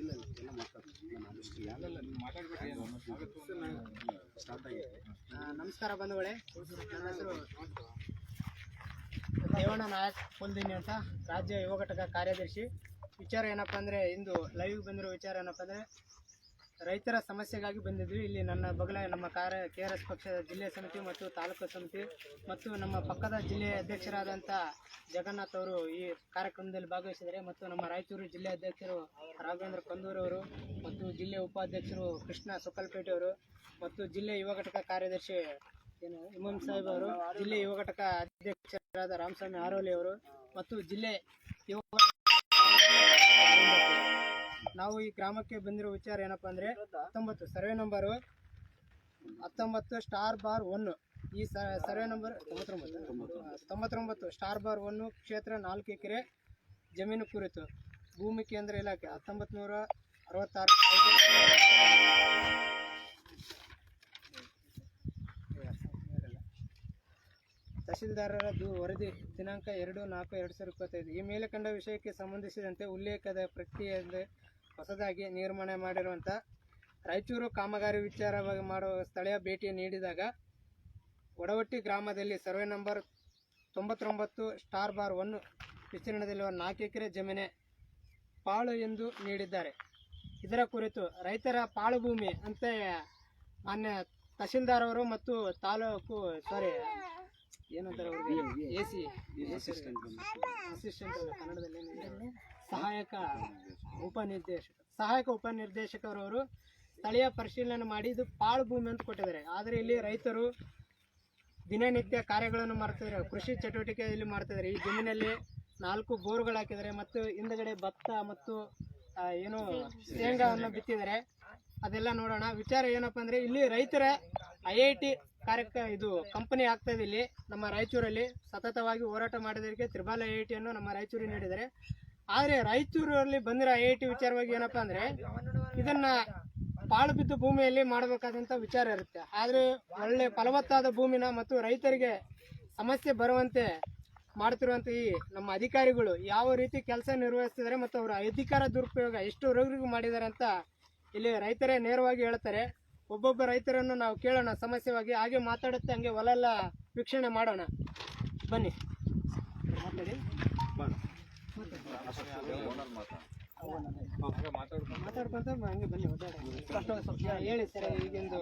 ಇಲ್ಲ ನಾನು ಸ್ಟಾರ್ಟ್ ನಮಸ್ಕಾರ ಬಂಧುಗಳೇ. ನನ್ನ ದೇವಣ್ಣ ನಾಯಕ್ ಪುಲ್ದಿನಿ ಅಂತ ರಾಜ್ಯ ಯುವ ಘಟಕ ಕಾರ್ಯದರ್ಶಿ ವಿಚಾರ ಏನಪ್ಪ ಅಂದರೆ, ಇಂದು ಲೈವ್ ಬಂದಿರೋ ವಿಚಾರ ಏನಪ್ಪ ಅಂದರೆ, ರೈತರ ಸಮಸ್ಯೆಗಾಗಿ ಬಂದಿದ್ವಿ. ಇಲ್ಲಿ ನನ್ನ ಬಗಲ, ನಮ್ಮ ಕಾರ್ಯ ಕೆ ಆರ್ ಎಸ್ ಪಕ್ಷದ ಜಿಲ್ಲೆ ಸಮಿತಿ ಮತ್ತು ತಾಲೂಕು ಸಮಿತಿ ಮತ್ತು ನಮ್ಮ ಪಕ್ಕದ ಜಿಲ್ಲೆಯ ಅಧ್ಯಕ್ಷರಾದಂಥ ಜಗನ್ನಾಥ್ ಅವರು ಈ ಕಾರ್ಯಕ್ರಮದಲ್ಲಿ ಭಾಗವಹಿಸಿದರೆ ಮತ್ತು ನಮ್ಮ ರಾಯಚೂರು ಜಿಲ್ಲೆ ಅಧ್ಯಕ್ಷರು ರಾಘವೇಂದ್ರ ಕಂದೂರು ಅವರು ಮತ್ತು ಜಿಲ್ಲೆ ಉಪಾಧ್ಯಕ್ಷರು ಕೃಷ್ಣ ಸುಕಲ್ಪೇಟೆ ಅವರು ಮತ್ತು ಜಿಲ್ಲೆ ಯುವ ಘಟಕ ಕಾರ್ಯದರ್ಶಿ ಏನು ಇಮಾಮ್ ಸಾಹೇಬ್ ಅವರು, ಜಿಲ್ಲೆ ಯುವ ಘಟಕ ಅಧ್ಯಕ್ಷರಾದ ರಾಮಸ್ವಾಮಿ ಆರೋಲಿ ಅವರು ಮತ್ತು ಜಿಲ್ಲೆ ಯುವ ನಾವು ಈ ಗ್ರಾಮಕ್ಕೆ ಬಂದಿರೋ ವಿಚಾರ ಏನಪ್ಪ ಅಂದ್ರೆ ಹತ್ತೊಂಬತ್ತು. ಸರ್ವೆ ನಂಬರು ಹತ್ತೊಂಬತ್ತು ಸ್ಟಾರ್ ಬಾರ್ ಒನ್ ಈ ಸರ್ವೆ ನಂಬರ್ ತೊಂಬತ್ತೊಂಬತ್ತು. ತೊಂಬತ್ತೊಂಬತ್ತು ಸ್ಟಾರ್ ಬಾರ್ ಒನ್ ಕ್ಷೇತ್ರ ನಾಲ್ಕು ಎಕರೆ, ಜಮೀನು ಕುರಿತು. ಭೂಮಿ ಕೇಂದ್ರ ಇಲಾಖೆ ಹತ್ತೊಂಬತ್ತು ನೂರ ಅರವತ್ತಾರು. ತಹಶೀಲ್ದಾರರ ದೂ ವರದಿ ದಿನಾಂಕ ಎರಡು ನಾಲ್ಕು ಎರಡು ಸಾವಿರದ ಇಪ್ಪತ್ತೈದು. ಈ ಮೇಲೆ ಕಂಡ ವಿಷಯಕ್ಕೆ ಸಂಬಂಧಿಸಿದಂತೆ ಉಲ್ಲೇಖದ ಪ್ರಕ್ರಿಯೆಯಲ್ಲಿ ಹೊಸದಾಗಿ ನಿರ್ಮಾಣ ಮಾಡಿರುವಂಥ ರಾಯಚೂರು ಕಾಮಗಾರಿ ವಿಚಾರವಾಗಿ ಮಾಡುವ ಸ್ಥಳೀಯ ಭೇಟಿ ನೀಡಿದಾಗ ಒಡವಟ್ಟಿ ಗ್ರಾಮದಲ್ಲಿ ಸರ್ವೆ ನಂಬರ್ ತೊಂಬತ್ತೊಂಬತ್ತು ಸ್ಟಾರ್ ಬಾರ್ ಒನ್ ವಿಸ್ತೀರ್ಣದಲ್ಲಿರುವ ನಾಲ್ಕು ಎಕರೆ ಜಮೀನೆ ಪಾಳು ಎಂದು ನೀಡಿದ್ದಾರೆ. ಇದರ ಕುರಿತು ರೈತರ ಪಾಳು ಭೂಮಿ, ಅಂತ ಮಾನ್ಯ ತಹಶೀಲ್ದಾರ್ ಅವರು ಮತ್ತು ತಾಲೂಕು ಸಾರಿ ಏನಂತಾರೆ ಅವ್ರಿಗೆ? ಎ ಸಿ ಅಸಿಸ್ಟೆಂಟ್ ಅಸಿಸ್ಟೆಂಟ್ ಅಲ್ಲ, ಕನ್ನಡದಲ್ಲಿ ಏನಿದೆ? ಸಹಾಯಕ ಉಪನಿರ್ದೇಶಕ. ಸಹಾಯಕ ಉಪನಿರ್ದೇಶಕರವರು ಸ್ಥಳೀಯ ಪರಿಶೀಲನೆ ಮಾಡಿ ಇದು ಪಾಳು ಭೂಮಿ ಅಂತ ಕೊಟ್ಟಿದ್ದಾರೆ. ಆದರೆ ಇಲ್ಲಿ ರೈತರು ದಿನನಿತ್ಯ ಕಾರ್ಯಗಳನ್ನು ಮಾಡ್ತಿದ್ದಾರೆ ಕೃಷಿ ಚಟುವಟಿಕೆಯಲ್ಲಿ ಮಾಡ್ತಿದ್ದಾರೆ ಈ ಜಮೀನಲ್ಲಿ ನಾಲ್ಕು ಬೋರ್ಗಳು ಹಾಕಿದ್ದಾರೆ ಮತ್ತು ಹಿಂದಗಡೆ ಭತ್ತ ಮತ್ತು ಏನು ಶೇಂಗಾವನ್ನು ಬಿತ್ತಿದ್ದಾರೆ. ಅದೆಲ್ಲ ನೋಡೋಣ. ವಿಚಾರ ಏನಪ್ಪ ಅಂದರೆ ಇಲ್ಲಿ ರೈತರ ಐ ಐ ಟಿ ಕಾರ್ಯಕ್ರ ಇದು ಕಂಪನಿ ಆಗ್ತಾ ಇದೆ ಇಲ್ಲಿ. ನಮ್ಮ ರಾಯಚೂರಲ್ಲಿ ಸತತವಾಗಿ ಹೋರಾಟ ಮಾಡಿದವರಿಗೆ ತ್ರಿಬಾಲ್ ಐ ಐ ಟಿಯನ್ನು ನಮ್ಮ ರಾಯಚೂರಿಗೆ ನೀಡಿದ್ದಾರೆ. ಆದರೆ ರಾಯಚೂರಲ್ಲಿ ಬಂದಿರೋ ಐ ಐ ಟಿ ವಿಚಾರವಾಗಿ ಏನಪ್ಪ ಅಂದರೆ ಇದನ್ನ ಪಾಳು ಬಿದ್ದ ಭೂಮಿಯಲ್ಲಿ ಮಾಡಬೇಕಾದಂಥ ವಿಚಾರ ಇರುತ್ತೆ. ಆದರೆ ಒಳ್ಳೆ ಫಲವತ್ತಾದ ಭೂಮಿನ ಮತ್ತು ರೈತರಿಗೆ ಸಮಸ್ಯೆ ಬರುವಂತೆ ಮಾಡ್ತಿರುವಂಥ ಈ ನಮ್ಮ ಅಧಿಕಾರಿಗಳು ಯಾವ ರೀತಿ ಕೆಲಸ ನಿರ್ವಹಿಸ್ತಿದ್ದಾರೆ ಮತ್ತು ಅವರ ಅಧಿಕಾರ ದುರುಪಯೋಗ ಎಷ್ಟು ರೋಗಿಗೂ ಮಾಡಿದ್ದಾರೆ ಅಂತ ಇಲ್ಲಿ ರೈತರೇ ನೇರವಾಗಿ ಹೇಳ್ತಾರೆ ಒಬ್ಬೊಬ್ಬ ರೈತರನ್ನು ನಾವು ಕೇಳೋಣ ಸಮಸ್ಯೆವಾಗಿ ಹಾಗೆ ಮಾತಾಡುತ್ತೆ ಹಂಗೆ ಹೊಲೆಲ್ಲ ವೀಕ್ಷಣೆ ಮಾಡೋಣ. ಬನ್ನಿ. ಮಾತಾಡ್ಕೊಂತ ಹಂಗೆ ಬನ್ನಿ ಹೇಳಿ ಸರ್ ಈಗಿಂದು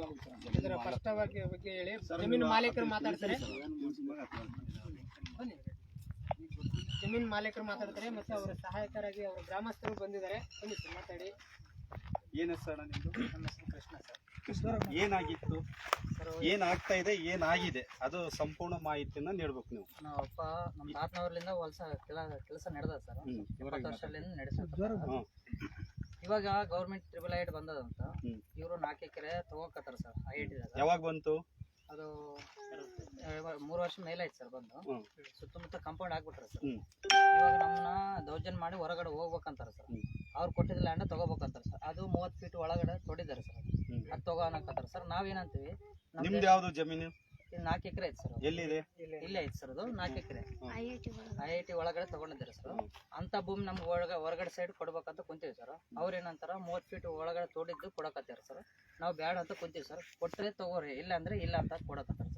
ಇದರ ಸ್ಪಷ್ಟವಾಗಿ ಬಗ್ಗೆ ಹೇಳಿ. ಜಮೀನು ಮಾಲೀಕರು ಮಾತಾಡ್ತಾರೆ. ಬನ್ನಿ. ಜಮೀನು ಮಾಲೀಕರು ಮಾತಾಡ್ತಾರೆ ಮತ್ತು ಅವರ ಸಹಾಯಕರಾಗಿ ಅವರ ಗ್ರಾಮಸ್ಥರು ಬಂದಿದ್ದಾರೆ. ಬನ್ನಿ ಸರ್ ಮಾತಾಡಿ. ಏನ್ ಹೆಸರು ಅಣ್ಣ ನಿಮ್ದು? ನಮ್ಮ ಹೆಸರು ಕೃಷ್ಣ ಸರ್ ಏನಾಗಿತ್ತು? ಏನಾಗ್ತಾ ಇದೆ ಏನಾಗಿದೆ? ಅದು ಸಂಪೂರ್ಣ ಮಾಹಿತಿಯನ್ನ ನೀಡ್ಬೇಕು ನೀವು. ನಮ್ಮ ಅಪ್ಪ ನಮ್ಮ ತಾತನವ್ರಲಿಂದ ಹೊಲಸ ಕೆಲ ಕೆಲಸ ನಡೆದ ಸರ್. ಹ್ಮ್ ಇಪ್ಪತ್ತು ವರ್ಷದಿಂದ ಹ್ಮ್. ಇವಾಗ ಗೌರ್ಮೆಂಟ್ ಟ್ರಿಬಲ್ ಐಟ್ ಬಂದದಂತ. ಹ್ಮ್. ಇವರು ನಾಲ್ಕು ಎಕರೆ ತಗೋಕತ್ತಾರ ಸರ್ ಐ ಐ ಟಿದಾಗ ಯಾವಾಗ ಬಂತು? ಅದು ಇವಾಗ ಮೂರು ವರ್ಷ ಮೇಲೆ ಆಯ್ತು ಸರ್ ಬಂದು. ಹ್ಮ್. ಸುತ್ತಮುತ್ತ ಕಾಂಪೌಂಡ್ ಹಾಕ್ಬಿಟ್ರ ಸರ್. ಹ್ಮ್. ಇವಾಗ ನಮ್ಮನ್ನ ದೌರ್ಜನ್ಯ ಮಾಡಿ ಹೊರಗಡೆ ಹೋಗ್ಬೇಕಂತಾರ ಸರ್. ಹ್ಮ್. ಅವ್ರು ಕೊಟ್ಟಿದ್ದ ಲ್ಯಾಂಡ್ ತಗೋಬೇಕಂತಾರೆ ಸರ್. ಅದು ಮೂವತ್ತು ಫೀಟ್ ಒಳಗಡೆ ತೊಡಿದ್ದಾರೆ ಸರ್. ಅದು. ತಗೋ ಅನ್ನಕತ್ತಾರ ಸರ್. ನಾವೇನಂತೀವಿ? ನಿಮ್ದು ಯಾವ್ದು ಜಮೀನು? ನಾಲ್ಕು ಎಕರೆ ಐತೆ ಸರ್ ಎಲ್ಲಿದೆ? ಇಲ್ಲೇ ಐತೆ ಸರ್ ಅದು ನಾಲ್ಕು ಎಕರೆ. ಐ ಐ ಟಿ ಒಳಗಡೆ ತಗೊಂಡಿದ್ದಾರೆ ಸರ್. ಅಂತ ಭೂಮಿ ನಮ್ಗೆ ಒಳಗ ಹೊರಗಡೆ ಸೈಡ್ ಕೊಡ್ಬೇಕಂತ ಕುಂತೀವಿ ಸರ್ ಅವ್ರು ಏನಂತಾರ ಮೂವತ್ತು ಫೀಟ್ ಒಳಗಡೆ ತೋಡಿದ್ದು ಕೊಡಕತ್ತಾರೆ ಸರ್ ನಾವು ಬ್ಯಾಡ ಅಂತ ಕುಂತೀವಿ ಸರ್. ಕೊಟ್ಟರೆ ತಗೋರಿ ಇಲ್ಲ ಅಂದ್ರೆ ಇಲ್ಲ ಅಂತ ಕೊಡಕತ್ತಾರ.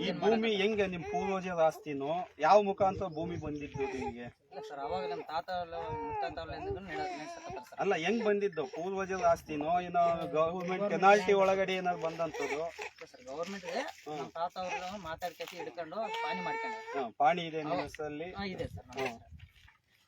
ಈ ಭೂಮಿ ಹೆಂಗೆ ನಿಮ್ ಪೂರ್ವಜರ ಆಸ್ತಿನೋ ಯಾವ ಮುಖಾಂತರ ಭೂಮಿ ಬಂದಿದ್ದು ನಿಮಗೆ? ಇಲ್ಲ ಸರ್ ಅವಾಗ ನಮ್ಮ ತಾತ ಸರ್. ಅಲ್ಲ ಹೆಂಗ್ ಬಂದಿದ್ದು? ಪೂರ್ವಜರ ಆಸ್ತಿನೋ ಏನೋ ಗವರ್ಮೆಂಟ್ ಪೆನಾಲ್ಟಿ ಒಳಗಡೆ ಏನಾದ್ರು ಬಂದಂತದ್ದು? ಇಲ್ಲ ಸರ್ ಗೌರ್ಮೆಂಟ್ ಇದೆ ನಮ್ಮ ತಾತ ಮಾತಾಡ್ಕೇಸಿ ಹಿಡ್ಕೊಂಡು ಪಾನಿ ಹಾ, ಪಾಣಿ ಇದೆ ನಿಮ್ಮ ಹೆಸರಲ್ಲಿ? ಹಾ ಇದೆ ಸರ್ ನಮ್ಮ.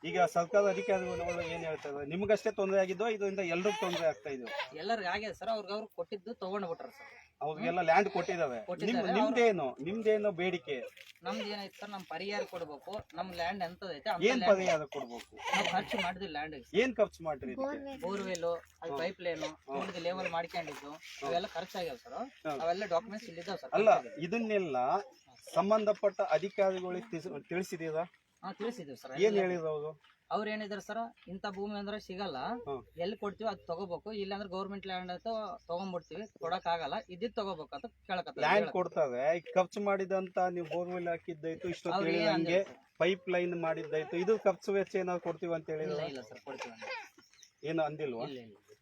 ಈಗ ಸರ್ಕಾರದ ಅಧಿಕಾರಿಗಳು ಏನ್ ಹೇಳ್ತಾರೆ ನಿಮ್ಗಷ್ಟೇ ತೊಂದರೆ ಆಗಿದ್ದೋ ಇದರಿಂದ ಎಲ್ರಿಗೂ ತೊಂದರೆ ಆಗ್ತಾ ಇದೆ ಎಲ್ಲರಿಗೂ ಆಗಿದೆ ಸರ್ ಅವ್ರಿಗೆ ಅವ್ರು ಕೊಟ್ಟಿದ್ದು ತಗೊಂಡು ಬಿಟ್ರ ಸರ್. ಅವ್ರಿಗೆಲ್ಲ ಲ್ಯಾಂಡ್ ಕೊಟ್ಟಿದಾವೆ. ನಿಮ್ ಕೊಟ್ಟಿದ್ದಾರೆ, ನಿಮ್ದೇನು? ನಿಮ್ದೇನು ಬೇಡಿಕೆ? ನಮ್ದು ಏನೈತೆ ಸರ್ ನಮ್ಮ ಪರಿಹಾರ ಕೊಡ್ಬೇಕು. ನಮ್ಮ ಲ್ಯಾಂಡ್ ಎಂತದೈತೆ ಅಂತ ಏನ್ ಪರಿಹಾರ ಕೊಡ್ಬೇಕು? ನಾವು ಖರ್ಚು ಮಾಡಿದ್ವಿ ಲ್ಯಾಂಡ್ ಏನ್ ಖರ್ಚು ಮಾಡ್ರಿ ಇದಕ್ಕೆ? ಬೋರ್ವೆಲ್ ಅದು ಪೈಪ್ ಲೈನ್ ಲೇವಲ್ ಮಾಡ್ಕೊಂಡಿದ್ದು ಅವೆಲ್ಲ ಖರ್ಚಾಗ್ಯಾವ ಸರ್ ಅವೆಲ್ಲ ಡಾಕ್ಯುಮೆಂಟ್ಸ್ ಇಲ್ಲಿದ್ದಾವ ಸರ್ ಅಲ್ಲ ಇದನ್ನೆಲ್ಲ ಸಂಬಂಧಪಟ್ಟ ಅಧಿಕಾರಿಗಳಿಗೆ ತಿಳಿಸ್- ತಿಳಿಸಿದೀರಾ? ಹಾ ತಿಳಿಸಿದೀವಿ ಸರ್ ಏನ್ ಹೇಳಿದ್ರು ಅವರು? ಅವ್ರು ಏನಿದಾರೆ ಸರ್ ಇಂಥ ಭೂಮಿ ಅಂದ್ರೆ ಸಿಗಲ್ಲ. ಎಲ್ಲಿ ಕೊಡ್ತೀವಿ ಅದು ತಗೋಬೇಕು. ಇಲ್ಲಾಂದ್ರೆ ಗೌರ್ಮೆಂಟ್ ಲ್ಯಾಂಡ್ ಅಂತ ತಗೊಂಡ್ಬಿಡ್ತೀವಿ ಕೊಡಕ್ ಆಗಲ್ಲ ಇದ್ದಿದ್ ತಗೋಬೇಕು ಅಂತ ಕೇಳಕತ್ತೆ ಲ್ಯಾಂಡ್ ಕೊಡ್ತಾವೆ ಖರ್ಚು ಮಾಡಿದಂತ ನೀವು ಬೋರ್ವೆಲ್ ಹಾಕಿದ್ದಾಯ್ತು ಅಂದಿಲ್ಲ sir. ಪೈಪ್ ಲೈನ್ ಮಾಡಿದ್ದಾಯ್ತು ಇದು ಖರ್ಚು ವೆಚ್ಚ ಏನಾದ್ರು ಕೊಡ್ತೀವಿ ಅಂತ ಹೇಳಿದ್ರೆ? ಇಲ್ಲ ಸರ್ ಕೊಡ್ತೀವಿ ಏನು ಅಂದಿಲ್ವಾ?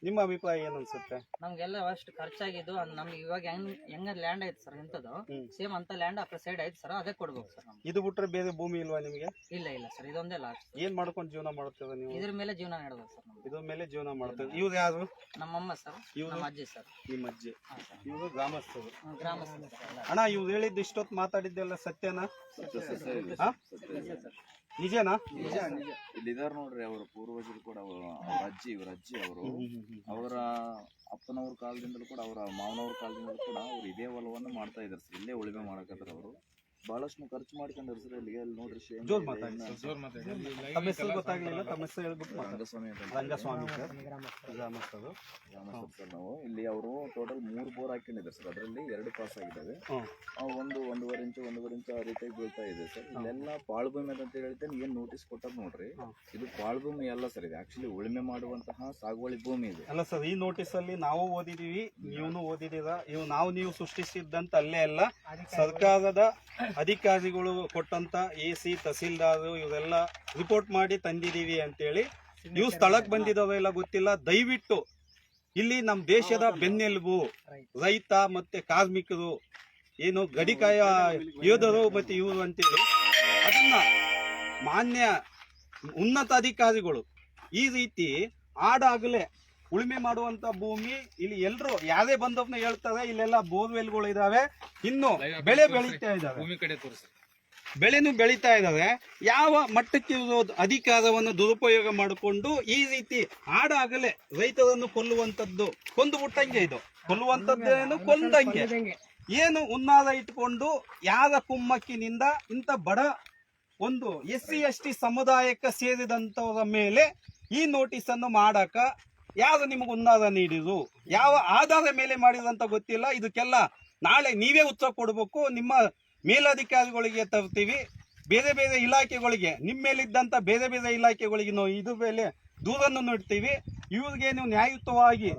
ನಿಮ್ಮ ಅಭಿಪ್ರಾಯ ಏನ್ ಅನ್ಸುತ್ತೆ ನಮ್ಗೆಲ್ಲ ಅಷ್ಟು ಖರ್ಚಾಗಿದ್ದು ಅದ್ ನಮ್ಗೆ ಇವಾಗ ಹೆಂಗ್ ಹೆಂಗ ಲ್ಯಾಂಡ್ ಐತೆ ಸರ್ ಇಂಥದ್ದು. ಸೇಮ್ ಅಂತ ಲ್ಯಾಂಡ್ ಆ ಸೈಡ್ ಐತೆ ಸರ್ ಅದೇ ಕೊಡ್ಬೇಕು ಸರ್ ನಮ್ಗೆ ಇದು ಬಿಟ್ರೆ ಬೇರೆ ಭೂಮಿ ಇಲ್ವಾ ನಿಮಗೆ ಇಲ್ಲ ಇಲ್ಲ ಸರ್ ಇದೊಂದೇ ಲಾಸ್ಟ್ ಏನ್ ಮಾಡ್ಕೊಂಡು ಜೀವನ ಮಾಡ್ತೀರ ನೀವು ಇದ್ರ ಮೇಲೆ ಜೀವನ ನಡೆದ ಸರ್ ಇದ್ರ ಮೇಲೆ ಜೀವನ ಮಾಡ್ತೀವಿ ಇವ್ರು ಯಾರು ನಮ್ಮಮ್ಮ ಸರ್ ಇವ್ರು? ನಮ್ಮ ಅಜ್ಜಿ ಸರ್ ನಿಮ್ಮ ಅಜ್ಜಿ ಇವರು ಗ್ರಾಮಸ್ಥರು ಗ್ರಾಮಸ್ಥರು ಅಣ್ಣ ಇವ್ರು ಹೇಳಿದ್ದು ಇಷ್ಟೊತ್ತು ಮಾತಾಡಿದ್ದೆಲ್ಲ ಸತ್ಯನಾ ಹಾ? ನಿಜ ಇಲ್ಲಿದಾರ ನೋಡ್ರಿ ಅವ್ರ ಪೂರ್ವಜರು ಕೂಡ ಅವರು ಅವ್ರ ಅಜ್ಜಿ ಇವ್ರ ಅಜ್ಜಿ ಅವರು. ಅವರ ಅಪ್ಪನವ್ರ ಕಾಲದಿಂದಲೂ ಕೂಡ ಅವರ ಮಾವನವ್ರ ಕಾಲದಿಂದಲೂ ಕೂಡ ಅವ್ರು ಇದೇ ಹೊಲವನ್ನು ಮಾಡ್ತಾ ಇದಾರೆ ಸರ್. ಇಲ್ಲೇ ಉಳಿಮೆ ಮಾಡಕತ್ತಾರ ಅವರು. ಬಹಳಷ್ಟು ಖರ್ಚು ಮಾಡ್ಕೊಂಡು ಸರ್ ಅಲ್ಲಿಗೆ ಅಲ್ಲಿ ನೋಡ್ರಿ ಶೇಂಗಾ ಜೋರ್ ಇದೆ, ಮಾತಾಡಿ ಇನ್ನ ಸರ್. ತಮ್ಮ ಹೆಸರು ಗೊತ್ತಾಗ್ಲಿಲ್ಲ ತಮ್ಮ ಹೆಸರು ಹೇಳ್ಬಿಟ್ಟು ಮಾತಾಡಿ. ರಂಗಸ್ವಾಮಿ ಅಂತ ರಂಗಸ್ವಾಮಿ ಸರ್. ಗ್ರಾಮಸ್ಥರು. ಗ್ರಾಮಸ್ಥರು. ಸರ್ ನಾವು. ಇಲ್ಲಿ ಅವರು ಟೋಟಲ್ ಮೂರು ಬೋರ್ ಹಾಕೊಂಡಿದ್ದಾರೆ ಸರ್. ಅದರಲ್ಲಿ ಎರಡು ಪಾಸ್ ಆಗಿದ್ದಾವೆ. ಹ್ಮ್. ಆ, ಒಂದು ಒಂದೂವರೆ ಇಂಚು ಒಂದೂವರೆ ಇಂಚು ಆ ರೀತಿಯಾಗಿ ಬೀಳ್ತಾ ಇದೆ ಸರ್. ಇಲ್ಲೆಲ್ಲ ಪಾಳ್ಭೂಮಿ ಅಂತ ಹೇಳ್ತೇನೆ ಏನ್ ನೋಟಿಸ್ ಕೊಟ್ಟಾಗ ನೋಡ್ರಿ. ಇದು ಇದು ಪಾಳ್ಭೂಮಿ ಅಲ್ಲ ಸರ್ ಇದು. ಆಕ್ಚುಲಿ ಉಳುಮೆ ಮಾಡುವಂತಹ ಸಾಗುವಳಿ ಭೂಮಿ ಇದೆ. ಅಲ್ಲ ಸರ್ ಈ ನೋಟಿಸ್ ಅಲ್ಲಿ ನಾವು ಓದಿದೀವಿ ನೀವು ಓದಿದೀರ ಇವು ನಾವು ನೀವು ಸೃಷ್ಟಿಸಿದ್ದಂತ ಅಲ್ಲೇ ಅಲ್ಲ ಸರ್ಕಾರದ ಅಧಿಕಾರಿಗಳು ಕೊಟ್ಟಂತ ಎ ಸಿ ತಹಸೀಲ್ದಾರ್ ಇವರೆಲ್ಲ ರಿಪೋರ್ಟ್ ಮಾಡಿ ತಂದಿದೀವಿ ಅಂತೇಳಿ. ನೀವು ಸ್ಥಳಕ್ಕೆ ಬಂದಿದ್ದಾವೆ ಇಲ್ಲ ಗೊತ್ತಿಲ್ಲ. ದಯವಿಟ್ಟು ಇಲ್ಲಿ ನಮ್ಮ ದೇಶದ ಬೆನ್ನೆಲುಬು ರೈತ. ಮತ್ತೆ ಕಾರ್ಮಿಕರು ಏನು ಗಡಿಕಾಯ ಯೋಧರು ಮತ್ತೆ ಇವರು ಅಂತೇಳಿ ಅದನ್ನ ಮಾನ್ಯ ಉನ್ನತ ಅಧಿಕಾರಿಗಳು ಈ ರೀತಿ ಆಡಾಗಲೇ ಉಳುಮೆ ಮಾಡುವಂತ ಭೂಮಿ ಇಲ್ಲಿ ಎಲ್ರು ಯಾವ್ದೇ ಬಂದವ್ನ ಹೇಳ್ತಾರೆ ಇಲ್ಲೆಲ್ಲ ಬೋರ್ವೆಲ್ಗಳು ಇದಾವೆ. ಇನ್ನು ಬೆಳೆ ಬೆಳೀತಾ ಇದಾವೆ. ಭೂಮಿ ಕಡೆ ತೋರಿಸಿ. ಬೆಳೆನು ಬೆಳೀತಾ ಇದಾವೆ. ಯಾವ ಮಟ್ಟಕ್ಕೆ ಅಧಿಕಾರವನ್ನು ದುರುಪಯೋಗ ಮಾಡಿಕೊಂಡು ಈ ರೀತಿ ಆಡಾಗಲೇ ರೈತರನ್ನು ಕೊಲ್ಲುವಂತದ್ದು ಕೊಂದು ಬಿಟ್ಟಂಗೆ ಇದು. ಕೊಲ್ಲುವಂತದ್ದೇನು ಕೊಂದಂಗೆ. ಏನು ಉನ್ನಾದ ಇಟ್ಕೊಂಡು ಯಾರ ಕುಮ್ಮಕ್ಕಿನಿಂದ ಇಂಥ ಬಡ ಒಂದು ಎಸ್ ಸಿ ಎಸ್ ಟಿ ಸಮುದಾಯಕ್ಕೆ ಸೇರಿದಂಥವರ ಮೇಲೆ ಈ ನೋಟಿಸ್ ಅನ್ನು ಮಾಡಕ ಯಾರು ನಿಮಗೆ ಉನ್ನಾದ ನೀಡಿದ್ರು ಯಾವ ಆಧಾರದ ಮೇಲೆ ಮಾಡಿದಂತ ಗೊತ್ತಿಲ್ಲ. ಇದಕ್ಕೆಲ್ಲ ನಾಳೆ ನೀವೇ ಉತ್ತರ ಕೊಡಬೇಕು. ನಿಮ್ಮ ಮೇಲಧಿಕಾರಿಗಳಿಗೆ ತರ್ತೀವಿ. ಬೇರೆ ಬೇರೆ ಇಲಾಖೆಗಳಿಗೆ ನಿಮ್ಮ ಮೇಲಿದ್ದಂತ ಬೇರೆ ಬೇರೆ ಇಲಾಖೆಗಳಿಗೆ ನಾವು ಇದ್ರ ಮೇಲೆ ದೂರನ್ನು ನೀಡ್ತೀವಿ. ಇವ್ರಿಗೆ ನೀವು ನ್ಯಾಯಯುತವಾಗಿ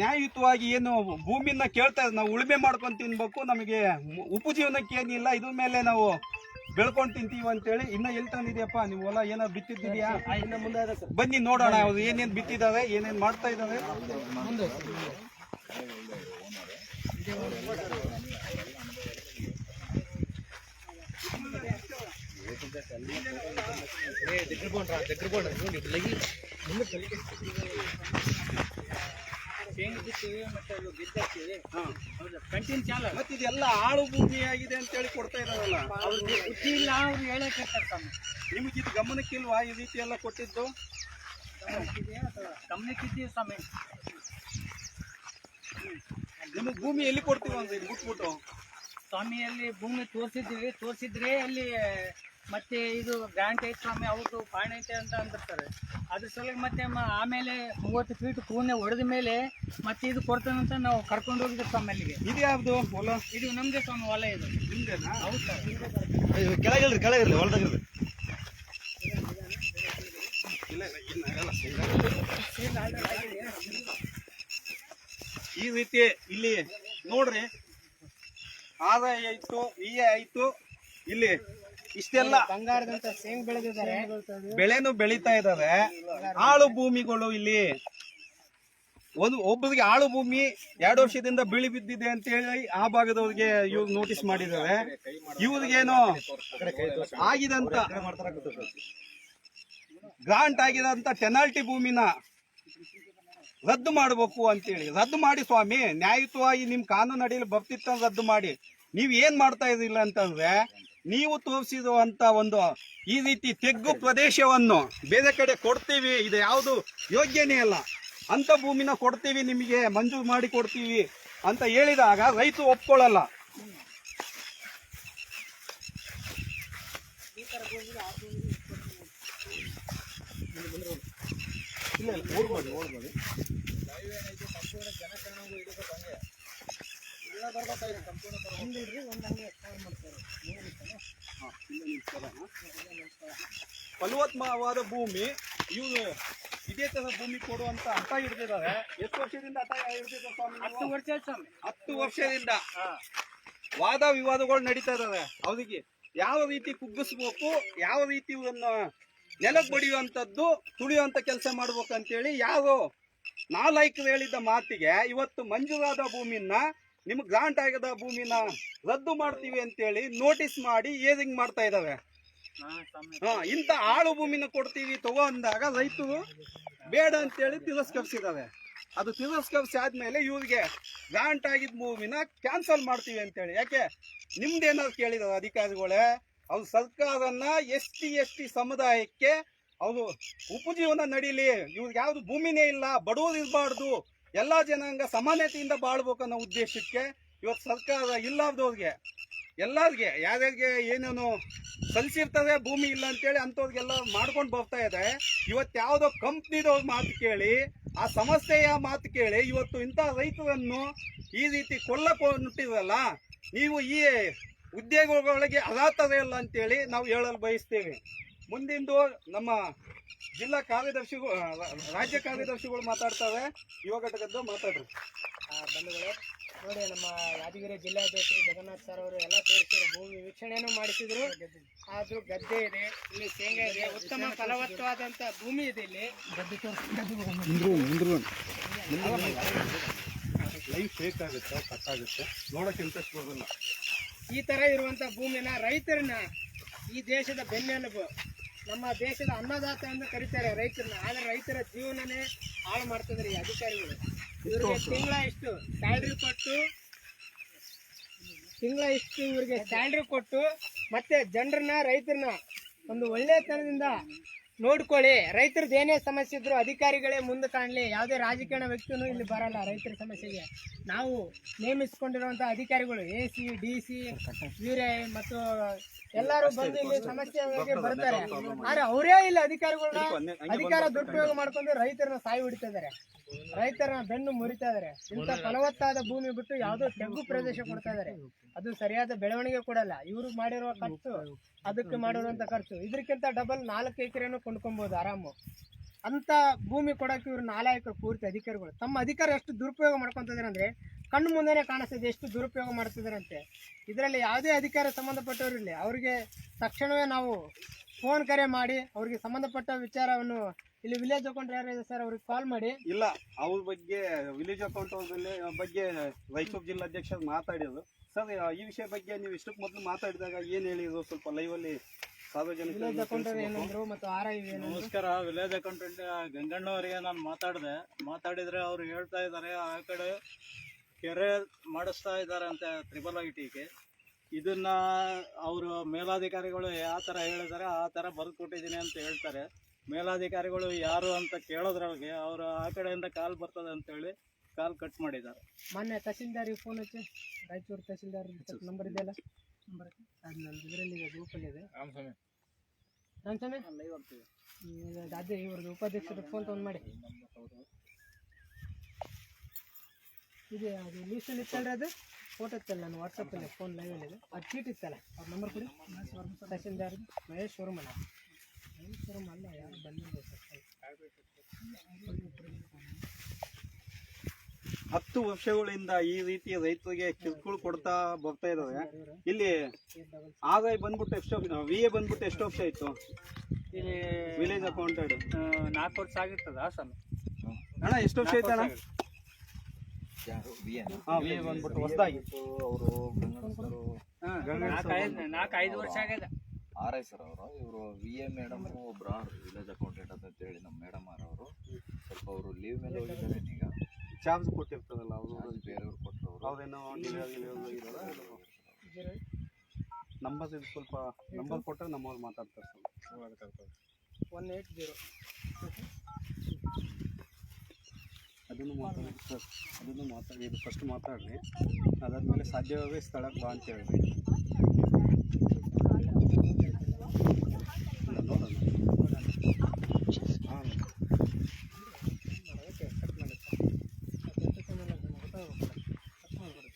ನ್ಯಾಯಯುತವಾಗಿ ಏನು ಭೂಮಿನ ಕೇಳ್ತಾ ನಾವು ಉಳುಮೆ ಮಾಡ್ಕೊಂಡು ತಿನ್ಬೇಕು. ನಮಗೆ ಉಪಜೀವನಕ್ಕೆ ಏನಿಲ್ಲ ಇದ್ರ ಮೇಲೆ ನಾವು ಬೆಳ್ಕೊಂಡು ತಿಂತೀವಿ ಅಂತೇಳಿ ಇನ್ನ ಎಲ್ಲಿ ತಂದಿದ್ಯಪ್ಪ? ನೀವು ಹೊಲ ಏನಾದ್ರು ಬಿತ್ತಿದ್ಯಾ ಬನ್ನಿ ನೋಡೋಣ ಅವ್ರು ಏನೇನ್ ಬಿತ್ತಿದಾವೆ ಏನೇನ್ ಮಾಡ್ತಾ ಇದಾವೆ ಕಂಟಿನ್ಯೂ ಚಾಲು ಮತ್ತೆ ಇದೆಲ್ಲ ಆಳು ಭೂಮಿ ಆಗಿದೆ ಅಂತೇಳಿ ಕೊಡ್ತಾ ಇದಾರಲ್ಲ ಅವ್ರಿಗೆ ಬುದ್ಧಿ ಇಲ್ಲ ಅವ್ರು ಹೇಳಕ್ಕೆ ಸ್ವಾಮಿ ನಿಮ್ಗೆ ಇದು ಗಮನಕ್ಕಿಲ್ವಾ ಈ ರೀತಿ ಎಲ್ಲ ಕೊಟ್ಟಿದ್ದು ಗಮನಕ್ಕಿದ್ದೀವಿ ಸ್ವಾಮಿ? ನಿಮಗೆ ಭೂಮಿ ಎಲ್ಲಿ ಕೊಡ್ತೀವಿ ಅಂತ ಬಿಟ್ಬಿಟ್ಟು ಸ್ವಾಮಿಯಲ್ಲಿ ಭೂಮಿ ತೋರಿಸಿದ್ದೀವಿ. ತೋರಿಸಿದ್ರೆ ಅಲ್ಲಿ ಮತ್ತೆ ಇದು ಗ್ರಾಂಟ್ ಐತೆ ಸ್ವಾಮಿ ಅವ್ರದ್ದು ಪಾಣಿ ಐತೆ ಅಂತ ಅಂದಿರ್ತಾರೆ ಅದ್ರ ಸಲುವಾಗಿ ಮತ್ತೆ ಆಮೇಲೆ ಮೂವತ್ತು ಫೀಟ್ ಕೂನೆ ಹೊಡೆದ ಮೇಲೆ ಮತ್ತೆ ಇದು ಕೊಡ್ತಾನಂತ ನಾವು ಕರ್ಕೊಂಡು ಹೋಗಿದ್ವಿ ಸ್ವಾಮಿ ಅಲ್ಲಿಗೆ. ಇದು ಯಾವ್ದು? ಹೊಲ? ಇದು ನಮ್ದೇ ಸ್ವಾಮಿ ಹೊಲ ಇದು. ನಿಮ್ದೇನಾ? ಹೌದು ಸರ್. ಕೆಳಗಿಲ್ರಿ ಕೆಳಗಿರ್ಲಿ ಹೊಲದಾಗಿರ್ಲಿ. ಈ ರೀತಿ ಇಲ್ಲಿ ನೋಡ್ರಿ. ಆದಾಯ ಆಯ್ತು ಈ ಆಯ್ತು ಇಲ್ಲಿ ಇಷ್ಟೆಲ್ಲ ಬಂಗಾರದಂತ ಬೆಳೆದಿದ್ದಾರೆ. ಬೆಳೆನು ಬೆಳೀತಾ ಇದಾವೆ ಆಳು ಭೂಮಿಗಳು ಇಲ್ಲಿ. ಒಂದು ಒಬ್ಬರಿಗೆ ಆಳು ಭೂಮಿ ಎರಡು ವರ್ಷದಿಂದ ಬಿಳಿ ಬಿದ್ದಿದೆ ಅಂತ ಹೇಳಿ ಆ ಭಾಗದವ್ರಿಗೆ ಇವ್ರು ನೋಟಿಸ್ ಮಾಡಿದ್ದಾರೆ. ಇವ್ರಿಗೇನು ಆಗಿದಂತ ಗ್ರಾಂಟ್ ಆಗಿದಂತ ಪೆನಾಲ್ಟಿ ಭೂಮಿನ ರದ್ದು ಮಾಡಬೇಕು ಅಂತೇಳಿ ರದ್ದು ಮಾಡಿ ಸ್ವಾಮಿ. ನ್ಯಾಯಯುತವಾಗಿ ನಿಮ್ ಕಾನೂನು ಅಡಿಯಲ್ಲಿ ಬರ್ತಿತ್ತ ರದ್ದು ಮಾಡಿ. ನೀವ್ ಏನ್ ಮಾಡ್ತಾ ಇದಿಲ್ಲ ಅಂತಂದ್ರೆ ನೀವು ತೋರಿಸಿರುವಂತ ಒಂದು ಈ ರೀತಿ ತೆಗ್ಗು ಪ್ರದೇಶವನ್ನು ಬೇರೆ ಕಡೆ ಕೊಡ್ತೀವಿ, ಇದು ಯಾವುದು ಯೋಗ್ಯನೇ ಅಲ್ಲ. ಅಂತ ಭೂಮಿನ ಕೊಡ್ತೀವಿ, ನಿಮಗೆ ಮಂಜೂರು ಮಾಡಿ ಕೊಡ್ತೀವಿ ಅಂತ ಹೇಳಿದಾಗ ರೈತ ಒಪ್ಕೊಳ್ಳಲ್ಲ. ಇಲ್ಲ ಫಲವತ್ಮವಾದ ಭೂಮಿ ಇವರು ಇದೇ ತರ ಭೂಮಿ ಕೊಡುವಂತ ಹಠ ಹಿಡಿದಿದ್ದಾರೆ. ಎಷ್ಟು ವರ್ಷದಿಂದ ಹಠ ಹಿಡಿದಿದ್ದಾರೆ ಸ್ವಾಮಿ ನೀವು? ಹತ್ತು ವರ್ಷ ಸ್ವಾಮಿ. ಹತ್ತು ವರ್ಷದಿಂದ. ವಾದ ವಿವಾದಗಳು ನಡೀತಾ ಇದಾವೆ ಅವರಿಗೆ ಯಾವ ರೀತಿ ಕುಗ್ಗಿಸ್ಬೇಕು ಯಾವ ರೀತಿ ಇವನ್ನ ನೆಲಕ್ಕೆ ಬಡಿಯುವಂಥದ್ದು ತುಳಿಯುವಂತ ಕೆಲಸ ಮಾಡ್ಬೇಕಂತೇಳಿ ಯಾರು ನಾಲ್ಕು ಹೇಳಿದ್ದ ಮಾತಿಗೆ ಇವತ್ತು ಮಂಜೂರಾದ ಭೂಮಿನ ನಿಮ್ಗೆ ಗ್ರಾಂಟ್ ಆಗದ ಭೂಮಿನ ರದ್ದು ಮಾಡ್ತೀವಿ ಅಂತೇಳಿ ನೋಟಿಸ್ ಮಾಡಿ ಏರಿಂಗ್ ಮಾಡ್ತಾ ಇದಾವೆ? ಹಾ ಇಂಥ ಆಳು ಭೂಮಿನ ಕೊಡ್ತೀವಿ ತಗೋ ಅಂದಾಗ ರೈತರು ಬೇಡ ಅಂತೇಳಿ ತಿರಸ್ಕರಿಸಿದಾವೆ ಅದು ತಿರಸ್ಕರಿಸಿ ಆದ್ಮೇಲೆ ಇವ್ರಿಗೆ ಗ್ರಾಂಟ್ ಆಗಿದ್ದ ಭೂಮಿನ ಕ್ಯಾನ್ಸಲ್ ಮಾಡ್ತೀವಿ ಅಂತೇಳಿ. ಯಾಕೆ? ನಿಮ್ದೇನಾದ್ರು ಕೇಳಿದಾರೆ ಅಧಿಕಾರಿಗಳೇ? ಅವ್ರು ಸರ್ಕಾರನ ಎಸ್ ಟಿ ಎಸ್ ಟಿ ಸಮುದಾಯಕ್ಕೆ ಅವರು ಉಪಜೀವನ ನಡೀಲಿ. ಇವ್ರಿಗೆ ಯಾವ್ದು ಭೂಮಿನೇ ಇಲ್ಲ ಬಡವರು ಇರಬಾರ್ದು. ಎಲ್ಲಾ ಜನಾಂಗ ಸಮಾನತೆಯಿಂದ ಬಾಳ್ಬೇಕು ಅನ್ನೋ ಉದ್ದೇಶಕ್ಕೆ ಇವತ್ತು ಸರ್ಕಾರ ಇಲ್ಲಾರ್ದವ್ರಿಗೆ, ಎಲ್ಲರಿಗೆ, ಯಾರ್ಯಾರಿಗೆ ಏನೇನು ಸಲ್ಲಿಸಿರ್ತದೆ ಭೂಮಿ ಇಲ್ಲ ಅಂತೇಳಿ ಅಂಥವ್ರಿಗೆಲ್ಲ ಮಾಡ್ಕೊಂಡು ಬರ್ತಾ ಇದೆ. ಇವತ್ತು ಯಾವುದೋ ಕಂಪ್ನಿದವ್ರ ಮಾತು ಕೇಳಿ, ಆ ಸಮಸ್ಯೆಯ ಮಾತು ಕೇಳಿ ಇವತ್ತು ಇಂಥ ರೈತರನ್ನು ಈ ರೀತಿ ಕೊಲ್ಲಕ್ಕೆ ನೀವು ಈ ಉದ್ಯೋಗಗಳಿಗೆ ಅರ್ಹತೆ ಇಲ್ಲ ಅಂತೇಳಿ ನಾವು ಹೇಳಲು ಬಯಸ್ತೇವೆ. ಮುಂದಿಂದು ನಮ್ಮ ಜಿಲ್ಲಾ ಕಾರ್ಯದರ್ಶಿಗಳು ರಾಜ್ಯ ಕಾರ್ಯದರ್ಶಿಗಳು ಮಾತಾಡ್ತಾರೆ. ಯುವ ಘಟಕದ್ದು ಮಾತಾಡ್ರಿ. ಬಂಧುಗಳು ನೋಡಿ ನಮ್ಮ ಯಾದಗಿರಿ ಜಿಲ್ಲಾಧ್ಯಕ್ಷರು ಜಗನ್ನಾಥ್ ಸರ್ ಅವರು ಎಲ್ಲ ತೋರಿಸಿದ್ರು ಭೂಮಿ ವೀಕ್ಷಣೆಯನ್ನು ಮಾಡಿಸಿದ್ರು. ಆದ್ರೂ ಗದ್ದೆ ಇದೆ ಇಲ್ಲಿ ಶೇಂಗಾ ಇದೆ ಉತ್ತಮ ಫಲವತ್ತಾದಂತ ಭೂಮಿ ಇದೆ ಇಲ್ಲಿ. ಲೈಫ್ ಫೇಕ್ ಆಗುತ್ತೆ ಕಟ್ ಆಗುತ್ತೆ. ನೋಡೋಕೆ ಇಂಟ್ರೆಸ್ಟ್ ಬರೋದಿಲ್ಲ. ಈ ತರ ಇರುವಂತ ಭೂಮಿನ ರೈತರನ್ನ ಈ ದೇಶದ ಬೆನ್ನೆಲುಬು ನಮ್ಮ ದೇಶದ ಅನ್ನದಾತ ಎಂದು ಕರೀತಾರೆ ರೈತರನ್ನ. ಆದ್ರೆ ರೈತರ ಜೀವನನೇ ಹಾಳು ಮಾಡ್ತಿದ್ದಾರೆ ಈ ಅಧಿಕಾರಿಗಳು. ಇವ್ರಿಗೆ ತಿಂಗಳ ಇಷ್ಟು ಸ್ಯಾಲ್ರಿ ಕೊಟ್ಟು ತಿಂಗಳ ಇಷ್ಟು ಇವ್ರಿಗೆ ಸ್ಯಾಲ್ರಿ ಕೊಟ್ಟು ಮತ್ತೆ ಜನರನ್ನ ರೈತರನ್ನ ಒಂದು ಒಳ್ಳೆತನದಿಂದ ನೋಡ್ಕೊಳ್ಳಿ, ರೈತರದ್ದು ಏನೇ ಸಮಸ್ಯೆ ಇದ್ರು ಅಧಿಕಾರಿಗಳೇ ಮುಂದೆ ಕಾಣಲಿ. ಯಾವುದೇ ರಾಜಕೀಯ ವ್ಯಕ್ತಿನೂ ಇಲ್ಲಿ ಬರಲ್ಲ ರೈತರ ಸಮಸ್ಯೆಗೆ. ನಾವು ನೇಮಿಸಿಕೊಂಡಿರುವಂಥ ಅಧಿಕಾರಿಗಳು, ಎ ಸಿ, ಡಿ ಸಿ ಇವರೇ ಮತ್ತು ಎಲ್ಲರೂ ಬಂದು ಇಲ್ಲಿ ಸಮಸ್ಯೆ ಬರ್ತಾರೆ. ಆದ್ರೆ ಅವರೇ ಇಲ್ಲಿ ಅಧಿಕಾರಿಗಳನ್ನ ಅಧಿಕಾರ ದುರುಪಯೋಗ ಮಾಡ್ಕೊಂಡು ರೈತರನ್ನ ಸಾಯಿ ಹೊಡಿತಾ ಇದಾರೆ ರೈತರನ್ನ ಬೆನ್ನು ಮುರಿತಾ ಇದಾರೆ ಇಂಥ ಫಲವತ್ತಾದ ಭೂಮಿ ಬಿಟ್ಟು ಯಾವುದೋ ತೆಗ್ಗು ಪ್ರದೇಶ ಕೊಡ್ತಾ ಇದಾರೆ ಅದು ಸರಿಯಾದ ಬೆಳವಣಿಗೆ ಕೊಡಲ್ಲ. ಇವರು ಮಾಡಿರುವ ಖರ್ಚು ಅದಕ್ಕೆ ಮಾಡಿರುವಂತ ಖರ್ಚು. ಇದಕ್ಕಿಂತ ಡಬಲ್ ನಾಲ್ಕು ಎಕರೆನೂ ಕೊಂಡ್ಕೊಬೋದು ಆರಾಮು. ಅಂತ ಭೂಮಿ ಕೊಡೋಕೆ ಇವ್ರು ನಾಲ್ಕು ಪೂರ್ತಿ ಅಧಿಕಾರಿಗಳು. ತಮ್ಮ ಅಧಿಕಾರ ಎಷ್ಟು ದುರುಪಯೋಗ ಮಾಡ್ಕೊಂತಿದ್ದಾರೆ ಅಂದ್ರೆ ಕಣ್ಣು ಮುಂದೆನೆ ಕಾಣಿಸ್ತದೆ ಎಷ್ಟು ದುರುಪಯೋಗ ಮಾಡ್ತಿದ್ದಾರಂತೆ. ಇದರಲ್ಲಿ ಯಾವುದೇ ಅಧಿಕಾರ ಸಂಬಂಧಪಟ್ಟವರು ಇರಲಿ ಅವರಿಗೆ ತಕ್ಷಣವೇ ನಾವು ಫೋನ್ ಕರೆ ಮಾಡಿ ಅವ್ರಿಗೆ ಸಂಬಂಧಪಟ್ಟ ವಿಚಾರವನ್ನು ಇಲ್ಲಿ ವಿಲೇಜ್ ಅಕೌಂಟ್ ಯಾರಿದೆ ಸರ್ ಅವ್ರಿಗೆ ಕಾಲ್ ಮಾಡಿ. ಇಲ್ಲ ಅವ್ರ ಬಗ್ಗೆ ವಿಲೇಜ್ ಅಕೌಂಟ್ ಬಗ್ಗೆ ರಾಯಚೂರು ಜಿಲ್ಲಾಧ್ಯಕ್ಷ ಮಾತಾಡಿದ್ರು. ಸರ್ ಈ ವಿಷಯ ಬಗ್ಗೆ ನೀವು ಇಷ್ಟಕ್ಕೆ ಮೊದಲು ಮಾತಾಡಿದಾಗ ಏನ್ ಹೇಳಿದ್ರು ಸ್ವಲ್ಪ ಲೈವ್ ಅಲ್ಲಿ ವಿಲೇಜ್ ಅಕೌಂಟ್ ಸಾರ್ವಜನಿಕ ನಮಸ್ಕಾರ ವಿಲೇಜ್ ಅಕೌಂಟೆಂಟ್ ಗಂಗಣ್ಣವರಿಗೆ ನಾನು ಮಾತಾಡಿದೆ. ಮಾತಾಡಿದ್ರೆ ಅವ್ರು ಹೇಳ್ತಾ ಇದ್ದಾರೆ ಆ ಕಡೆ ಕೆರೆ ಮಾಡಿಸ್ತಾ ಇದ್ದಾರೆ ಅಂತ ತ್ರಿಬಲ್ ಐ ಟಿಗೆ ಇದನ್ನ ಅವರು ಮೇಲಾಧಿಕಾರಿಗಳು ಯಾವ ಥರ ಹೇಳಿದ್ದಾರೆ ಆ ಥರ ಬರೆದು ಕೊಟ್ಟಿದ್ದೀನಿ ಅಂತ ಹೇಳ್ತಾರೆ. ಮೇಲಾಧಿಕಾರಿಗಳು ಯಾರು ಅಂತ ಕೇಳೋದ್ರೊಳಗೆ ಅವರು ಆ ಕಡೆಯಿಂದ ಕಾಲ್ ಬರ್ತದೆ ಅಂತೇಳಿ ಕಾಲ್ ಕಟ್ ಮಾಡಿದ್ದಾರೆ. ಮೊನ್ನೆ ತಹಸೀಲ್ದಾರಿಗೆ ಫೋನ್ ಹಚ್ಚಿ. ರಾಯಚೂರು ತಹಸೀಲ್ದಾರ್ ನಂಬರ್ ಇದೆಯಲ್ಲ? ನಂಬರ್ ಅದು ನಂದು ಇದರಲ್ಲಿ ಇದೆ. ಗ್ರೂಪಲ್ಲಿ ಇದೆ ನಾನು ಸಮಯ ಅದೇ ಇವ್ರದ್ದು ಉಪಾಧ್ಯಕ್ಷರ ಫೋನ್ ತೊಗೊಂಡು ಮಾಡಿ. ಇದೆ ಅದು ಲೀಸ್ಟಲ್ಲಿ ಇತ್ತಲ್ಲ ಅದು? ಫೋಟೋ ಇತ್ತಲ್ಲ ನಾನು ವಾಟ್ಸಪ್ಪಲ್ಲಿ ಫೋನ್ ಲೈವಲ್ಲಿ ಇದೆ. ಅದು ಚೀಟ್ ಇತ್ತಲ್ಲ? ಅವ್ರ ನಂಬರ್ ಕೊಡಿ. ತಹಸೀಲ್ದಾರ್ ಮಹೇಶ್ ವರ್ಮನ ಮಹೇಶ್ ಶೋರೂಮ್ ಅಲ್ಲ ಯಾರು ಬಂದಿಲ್ಲ ಹತ್ತು ವರ್ಷಗಳಿಂದ ಈ ರೀತಿ ರೈತರಿಗೆ ಕಿರುಕುಳ ಕೊಡ್ತಾ ಬರ್ತಾ ಇದಾವೆ ಇಲ್ಲಿ ಆದಾಯ ಬಂದ್ಬಿಟ್ಟು ಎಷ್ಟು ವಿ ಎ ಬಂದ್ಬಿಟ್ಟು ಎಷ್ಟು ವರ್ಷ ಆಯ್ತು? ಇಲ್ಲಿ ವಿಲೇಜ್ ಅಕೌಂಟೆಡ್ ನಾಲ್ಕು ವರ್ಷ ಆಗಿರ್ತದ ಹಾಸನ ಅಣ್ಣ ಎಷ್ಟು ವರ್ಷ ಆಯ್ತು ಅಣ್ಣ ಯಾರು? ವಿ ಎನ್ ಹಾ ವಿ ಎ ಬಂದ್ಬಿಟ್ಟು ಹೊಸದಾಗಿ. ಅವರು ನಾಲ್ಕು ಐದು ವರ್ಷ ಆಗಿದೆ. ಆರ್ ಐ ಸರ್ ಅವರು. ಇವರು ವಿ ಎ ಮೇಡಮ್ ಒಬ್ರು ವಿಲೇಜ್ ಅಕೌಂಟೆಂಟ್ ಅಂತ ಹೇಳಿ ನಮ್ಮ ಮೇಡಮ್ ಅವರು. ಸ್ವಲ್ಪ ಅವರು ಲೀವ್ ಮೇಲೆ ಹೋಗಿದ್ದಾರೆ ಈಗ ಚಾರ್ಜ್ ಕೊಟ್ಟಿರ್ತದಲ್ಲ ಅವರು ಬೇರೆಯವ್ರು ಕೊಟ್ಟರು ನಂಬರ್ ಇದು ಸ್ವಲ್ಪ ನಂಬರ್ ಕೊಟ್ಟರೆ ನಮ್ಮವ್ರು ಮಾತಾಡ್ತಾರೆ ಸ್ವಲ್ಪ. ಒನ್ ಏಯ್ಟ್ ಜೀರೋ ಅದನ್ನು ಮಾತಾಡಿ ಸರ್ ಅದನ್ನು ಮಾತಾಡಿ ಇದು ಫಸ್ಟ್ ಮಾತಾಡಿರಿ. ಅದಾದಮೇಲೆ ಸಾಧ್ಯವಾಗೇ ಸ್ಥಳಕ್ಕೆ ಬಾ ಅಂತ ಇಲ್ಲ, ನೋಡೋಣ ಹಾಂ ಓಕೆ ಕಟ್ ಮಾಡಿ ಹತ್ತು ಚಾನಲ್ ಅಂತ ಗೊತ್ತಾಗಬೇಕು ಕಟ್ ಮಾಡಿಬಿಡಿ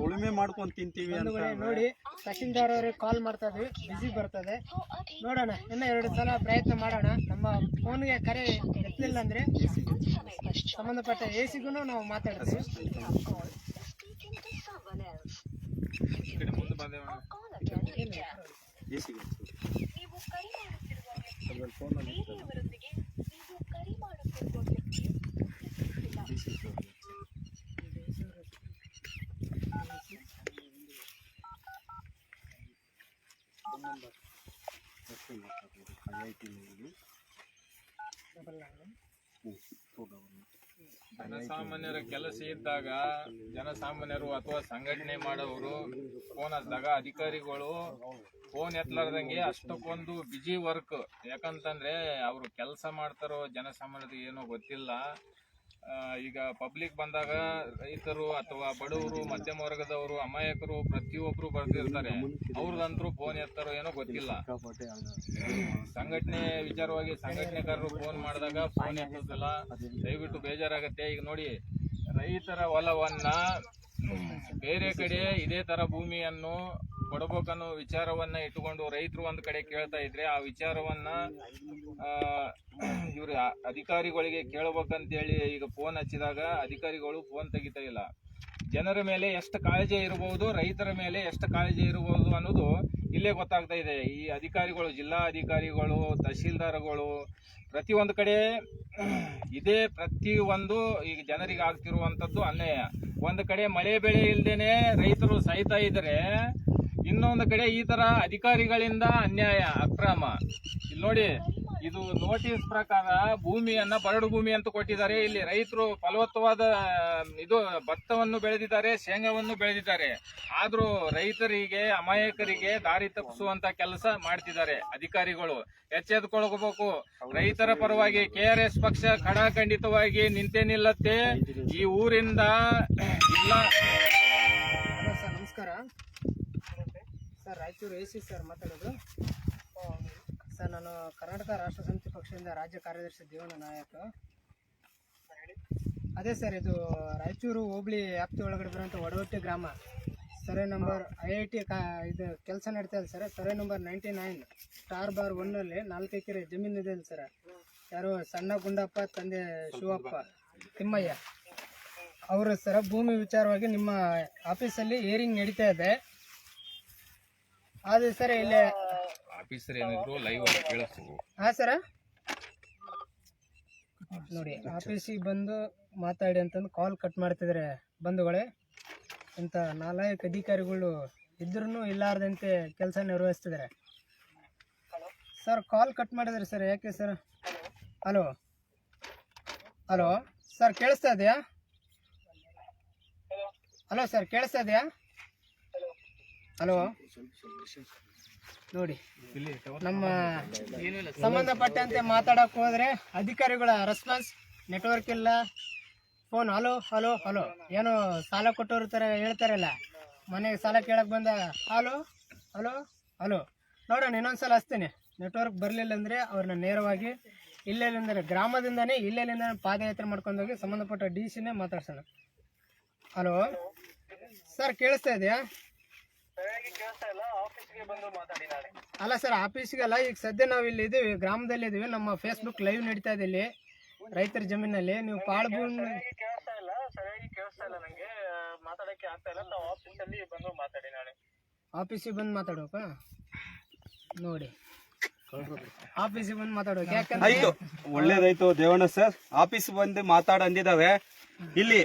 ಉಳುಮೆ ಮಾಡ್ಕೊಂಡ್ ತಿಂತೀವಿ ಅಂತ ನೋಡಿ ತಹಸೀಲ್ದಾರ್ ಅವ್ರಿಗೆ ಕಾಲ್ ಮಾಡ್ತಾ ಇದ್ವಿ. ಬಿಸಿ ಬರ್ತದೆ. ನೋಡೋಣ ಇನ್ನ ಎರಡು ಸಲ ಪ್ರಯತ್ನ ಮಾಡೋಣ. ನಮ್ಮ ಫೋನ್ಗೆ ಕರೆ ಎತ್ತಲಿಲ್ಲ ಅಂದ್ರೆ ಸಂಬಂಧಪಟ್ಟ ಎ ಸಿಗೂ ನಾವು ಮಾತಾಡ್ತೀವಿ ಎಸಿಗೆ ಜನಸಾಮಾನ್ಯರ ಕೆಲಸ ಇದ್ದಾಗ ಜನಸಾಮಾನ್ಯರು ಅಥವಾ ಸಂಘಟನೆ ಮಾಡೋರು ಫೋನ್ ಹಚ್ಚಿದಾಗ ಅಧಿಕಾರಿಗಳು ಫೋನ್ ಎತ್ತಲಾರ್ದಂಗೆ ಅಷ್ಟಕ್ಕೊಂದು ಬಿಜಿ ವರ್ಕ್ ಯಾಕಂತಂದ್ರೆ ಅವರು ಕೆಲಸ ಮಾಡ್ತಾರೋ ಜನಸಾಮಾನ್ಯರಿಗೆ ಏನೋ ಗೊತ್ತಿಲ್ಲ. ಈಗ ಪಬ್ಲಿಕ್ ಬಂದಾಗ ರೈತರು ಅಥವಾ ಬಡವರು, ಮಧ್ಯಮ ವರ್ಗದವರು, ಅಮಾಯಕರು ಪ್ರತಿಯೊಬ್ಬರು ಬರ್ತಿರ್ತಾರೆ. ಅವ್ರದಂತರೂ ಫೋನ್ ಎತ್ತಾರೋ ಏನೋ ಗೊತ್ತಿಲ್ಲ. ಸಂಘಟನೆ ವಿಚಾರವಾಗಿ ಸಂಘಟನೆಕಾರರು ಫೋನ್ ಮಾಡಿದಾಗ ಫೋನ್ ಎತ್ತೋದಿಲ್ಲ. ದಯವಿಟ್ಟು ಬೇಜಾರಾಗುತ್ತೆ. ಈಗ ನೋಡಿ, ರೈತರ ಹೊಲವನ್ನ ಬೇರೆ ಕಡೆ ಇದೇ ತರ ಭೂಮಿಯನ್ನು ಕೊಡಬೇಕನ್ನೋ ವಿಚಾರವನ್ನ ಇಟ್ಟುಕೊಂಡು ರೈತರು ಒಂದು ಕಡೆ ಕೇಳ್ತಾ ಇದ್ರೆ ಆ ವಿಚಾರವನ್ನ ಇವ್ರ ಅಧಿಕಾರಿಗಳಿಗೆ ಕೇಳಬೇಕಂತೇಳಿ ಈಗ ಫೋನ್ ಹಚ್ಚಿದಾಗ ಅಧಿಕಾರಿಗಳು ಫೋನ್ ತೆಗಿತಾ ಇಲ್ಲ. ಜನರ ಮೇಲೆ ಎಷ್ಟು ಕಾಳಜಿ ಇರಬಹುದು ರೈತರ ಮೇಲೆ ಎಷ್ಟು ಕಾಳಜಿ ಇರಬಹುದು ಅನ್ನೋದು ಇಲ್ಲೇ ಗೊತ್ತಾಗ್ತಾ ಇದೆ. ಈ ಅಧಿಕಾರಿಗಳು, ಜಿಲ್ಲಾ ಅಧಿಕಾರಿಗಳು, ತಹಶೀಲ್ದಾರ್ಗಳು ಪ್ರತಿಯೊಂದು ಕಡೆ ಇದೇ ಪ್ರತಿ ಒಂದು ಈಗ ಜನರಿಗೆ ಆಗ್ತಿರುವಂಥದ್ದು ಅನ್ಯಾಯ. ಒಂದು ಕಡೆ ಮಳೆ ಬೆಳೆ ಇಲ್ಲದೇನೆ ರೈತರು ಸಾಯ್ತಾ ಇದ್ರೆ ಇನ್ನೊಂದು ಕಡೆ ಈ ತರ ಅಧಿಕಾರಿಗಳಿಂದ ಅನ್ಯಾಯ, ಅಕ್ರಮ. ಇಲ್ಲಿ ನೋಡಿ, ಇದು ನೋಟಿಸ್ ಪ್ರಕಾರ ಭೂಮಿಯನ್ನ, ಬರಡು ಭೂಮಿ ಅಂತ ಕೊಟ್ಟಿದ್ದಾರೆ. ಇಲ್ಲಿ ರೈತರು ಫಲವತ್ತವಾದ ಇದು ಭತ್ತವನ್ನು ಬೆಳೆದಿದ್ದಾರೆ, ಶೇಂಗಾವನ್ನು ಬೆಳೆದಿದ್ದಾರೆ. ಆದ್ರೂ ರೈತರಿಗೆ, ಅಮಾಯಕರಿಗೆ ದಾರಿ ತಪ್ಪಿಸುವಂತ ಕೆಲಸ ಮಾಡ್ತಿದ್ದಾರೆ ಅಧಿಕಾರಿಗಳು. ಎಚ್ಚೆತ್ಕೊಳ್ಬೇಕು. ರೈತರ ಪರವಾಗಿ ಕೆ ಆರ್ ಎಸ್ ಪಕ್ಷ ಖಡಾಖಂಡಿತವಾಗಿ ನಿಂತೇನಿಲ್ಲತ್ತೆ ಈ ಊರಿಂದ ಇಲ್ಲ. ರಾಯಚೂರು ಎ ಸಿ ಸರ್ ಮಾತಾಡೋದು. ಸರ್, ನಾನು ಕರ್ನಾಟಕ ರಾಷ್ಟ್ರ ಸಮಿತಿ ಪಕ್ಷದಿಂದ ರಾಜ್ಯ ಕಾರ್ಯದರ್ಶಿ ದೇವಣ್ಣ ನಾಯಕ. ಅದೇ ಸರ್, ಇದು ರಾಯಚೂರು ಹೋಬಳಿ ವ್ಯಾಪ್ತಿ ಒಳಗಡೆ ಬರುವಂಥ ಒಡವಟ್ಟಿ ಗ್ರಾಮ. Survey number I I T ಕಾ, ಇದು ಕೆಲಸ ನಡೀತಾ ಇದೆ sir. Survey number ninety nine, star bar ಒನ್ನಲ್ಲಿ ನಾಲ್ಕು ಎಕರೆ ಜಮೀನು ಇದೆ ಸರ್. ಯಾರು ಸಣ್ಣ ಗುಂಡಪ್ಪ, ತಂದೆ ಶಿವಪ್ಪ, ತಿಮ್ಮಯ್ಯ, ಅವರು ಸರ್ ಭೂಮಿ ವಿಚಾರವಾಗಿ ನಿಮ್ಮ ಆಫೀಸಲ್ಲಿ ಏರಿಂಗ್ ನಡೀತಾ ಇದೆ. ಅದೇ ಸರ್ ಇಲ್ಲಿ ಆಫೀಸರ್ ಏನಿದ್ರು ಲೈವ್ ಕೇಳಿಸ್ತು. ಹಾ ಸರ? ನೋಡಿ ಆಫೀಸಿಗೆ ಬಂದು ಮಾತಾಡಿ ಅಂತಂದು ಕಾಲ್ ಕಟ್ ಮಾಡ್ತಿದ್ರೆ ಬಂಧುಗಳೇ. ಇಂಥ ನಾಲ್ಕು ಅಧಿಕಾರಿಗಳು ಇದ್ರೂ ಇಲ್ಲಾರ್ದಂತೆ ಕೆಲಸ ನಿರ್ವಹಿಸ್ತಿದ್ದಾರೆ ಸರ್ ಕಾಲ್ ಕಟ್ ಮಾಡಿದ್ರಿ ಸರ್ ಯಾಕೆ ಸರ್? ಹಲೋ? ಹಲೋ? ಸರ್ ಕೇಳಿಸ್ತಾ ಇದೆಯಾ? ಹಲೋ ಸರ್ ಕೇಳಿಸ್ತಾ ಇದೆಯಾ? ಹಲೋ? ನೋಡಿ, ನಮ್ಮ ಸಂಬಂಧಪಟ್ಟಂತೆ ಮಾತಾಡಕ್ ಹೋದ್ರೆ ಅಧಿಕಾರಿಗಳ ರೆಸ್ಪಾನ್ಸ್ ನೆಟ್ವರ್ಕ್ ಇಲ್ಲ. Phone hello hello hello. ಏನು ಸಾಲ ಕೊಟ್ಟವ್ರ ಥರ ಹೇಳ್ತಾರಲ್ಲ ಮನೆಗೆ ಸಾಲ ಕೇಳಕ್ ಬಂದ, ಹಲೋ ಹಲೋ ಹಲೋ. ನೋಡೋಣ, ಇನ್ನೊಂದ್ಸಲ ಹಚ್ತೀನಿ. ನೆಟ್ವರ್ಕ್ ಬರಲಿಲ್ಲ ಅಂದರೆ ಅವ್ರನ್ನ ನೇರವಾಗಿ ಇಲ್ಲೆಲ್ಲಿಂದ ಗ್ರಾಮದಿಂದನೇ ಇಲ್ಲೆಲ್ಲಿಂದ ಪಾದಯಾತ್ರೆ ಮಾಡ್ಕೊಂಡೋಗಿ ಸಂಬಂಧಪಟ್ಟ ಡಿ ಸಿನೇ ಮಾತಾಡ್ಸೋಣ. ಹಲೋ? ಸರ್ ಕೇಳಿಸ್ತಾ ಇದೆಯಾ? ಅಲ್ಲ ಸರ್ ಆಫೀಸ್ಗೆಲ್ಲ ಈಗ ಸದ್ಯ ನಾವು ಇಲ್ಲಿ ಇದೀವಿ ಗ್ರಾಮದಲ್ಲಿ ಇದೀವಿ ನಮ್ಮ ಫೇಸ್ಬುಕ್ ಲೈವ್ ನಡೀತಾ ಇದೆ ಇಲ್ಲಿ ರೈತರ ಜಮೀನಲ್ಲಿ. ನೀವು ಪಾಳು ಭೂಮಿ ಆಫೀಸಿಗೆ ಬಂದು ಮಾತಾಡೋಕ ನೋಡಿ. ಆಫೀಸಿಗೆ ಬಂದು ಮಾತಾಡೋಕೆ ಯಾಕಂದ್ರೆ ಆಯ್ತು. ಒಳ್ಳೇದಾಯ್ತು ದೇವಣ್ಣ ಸರ್. ಆಫೀಸ್ ಬಂದು ಮಾತಾಡ ಇಲ್ಲಿ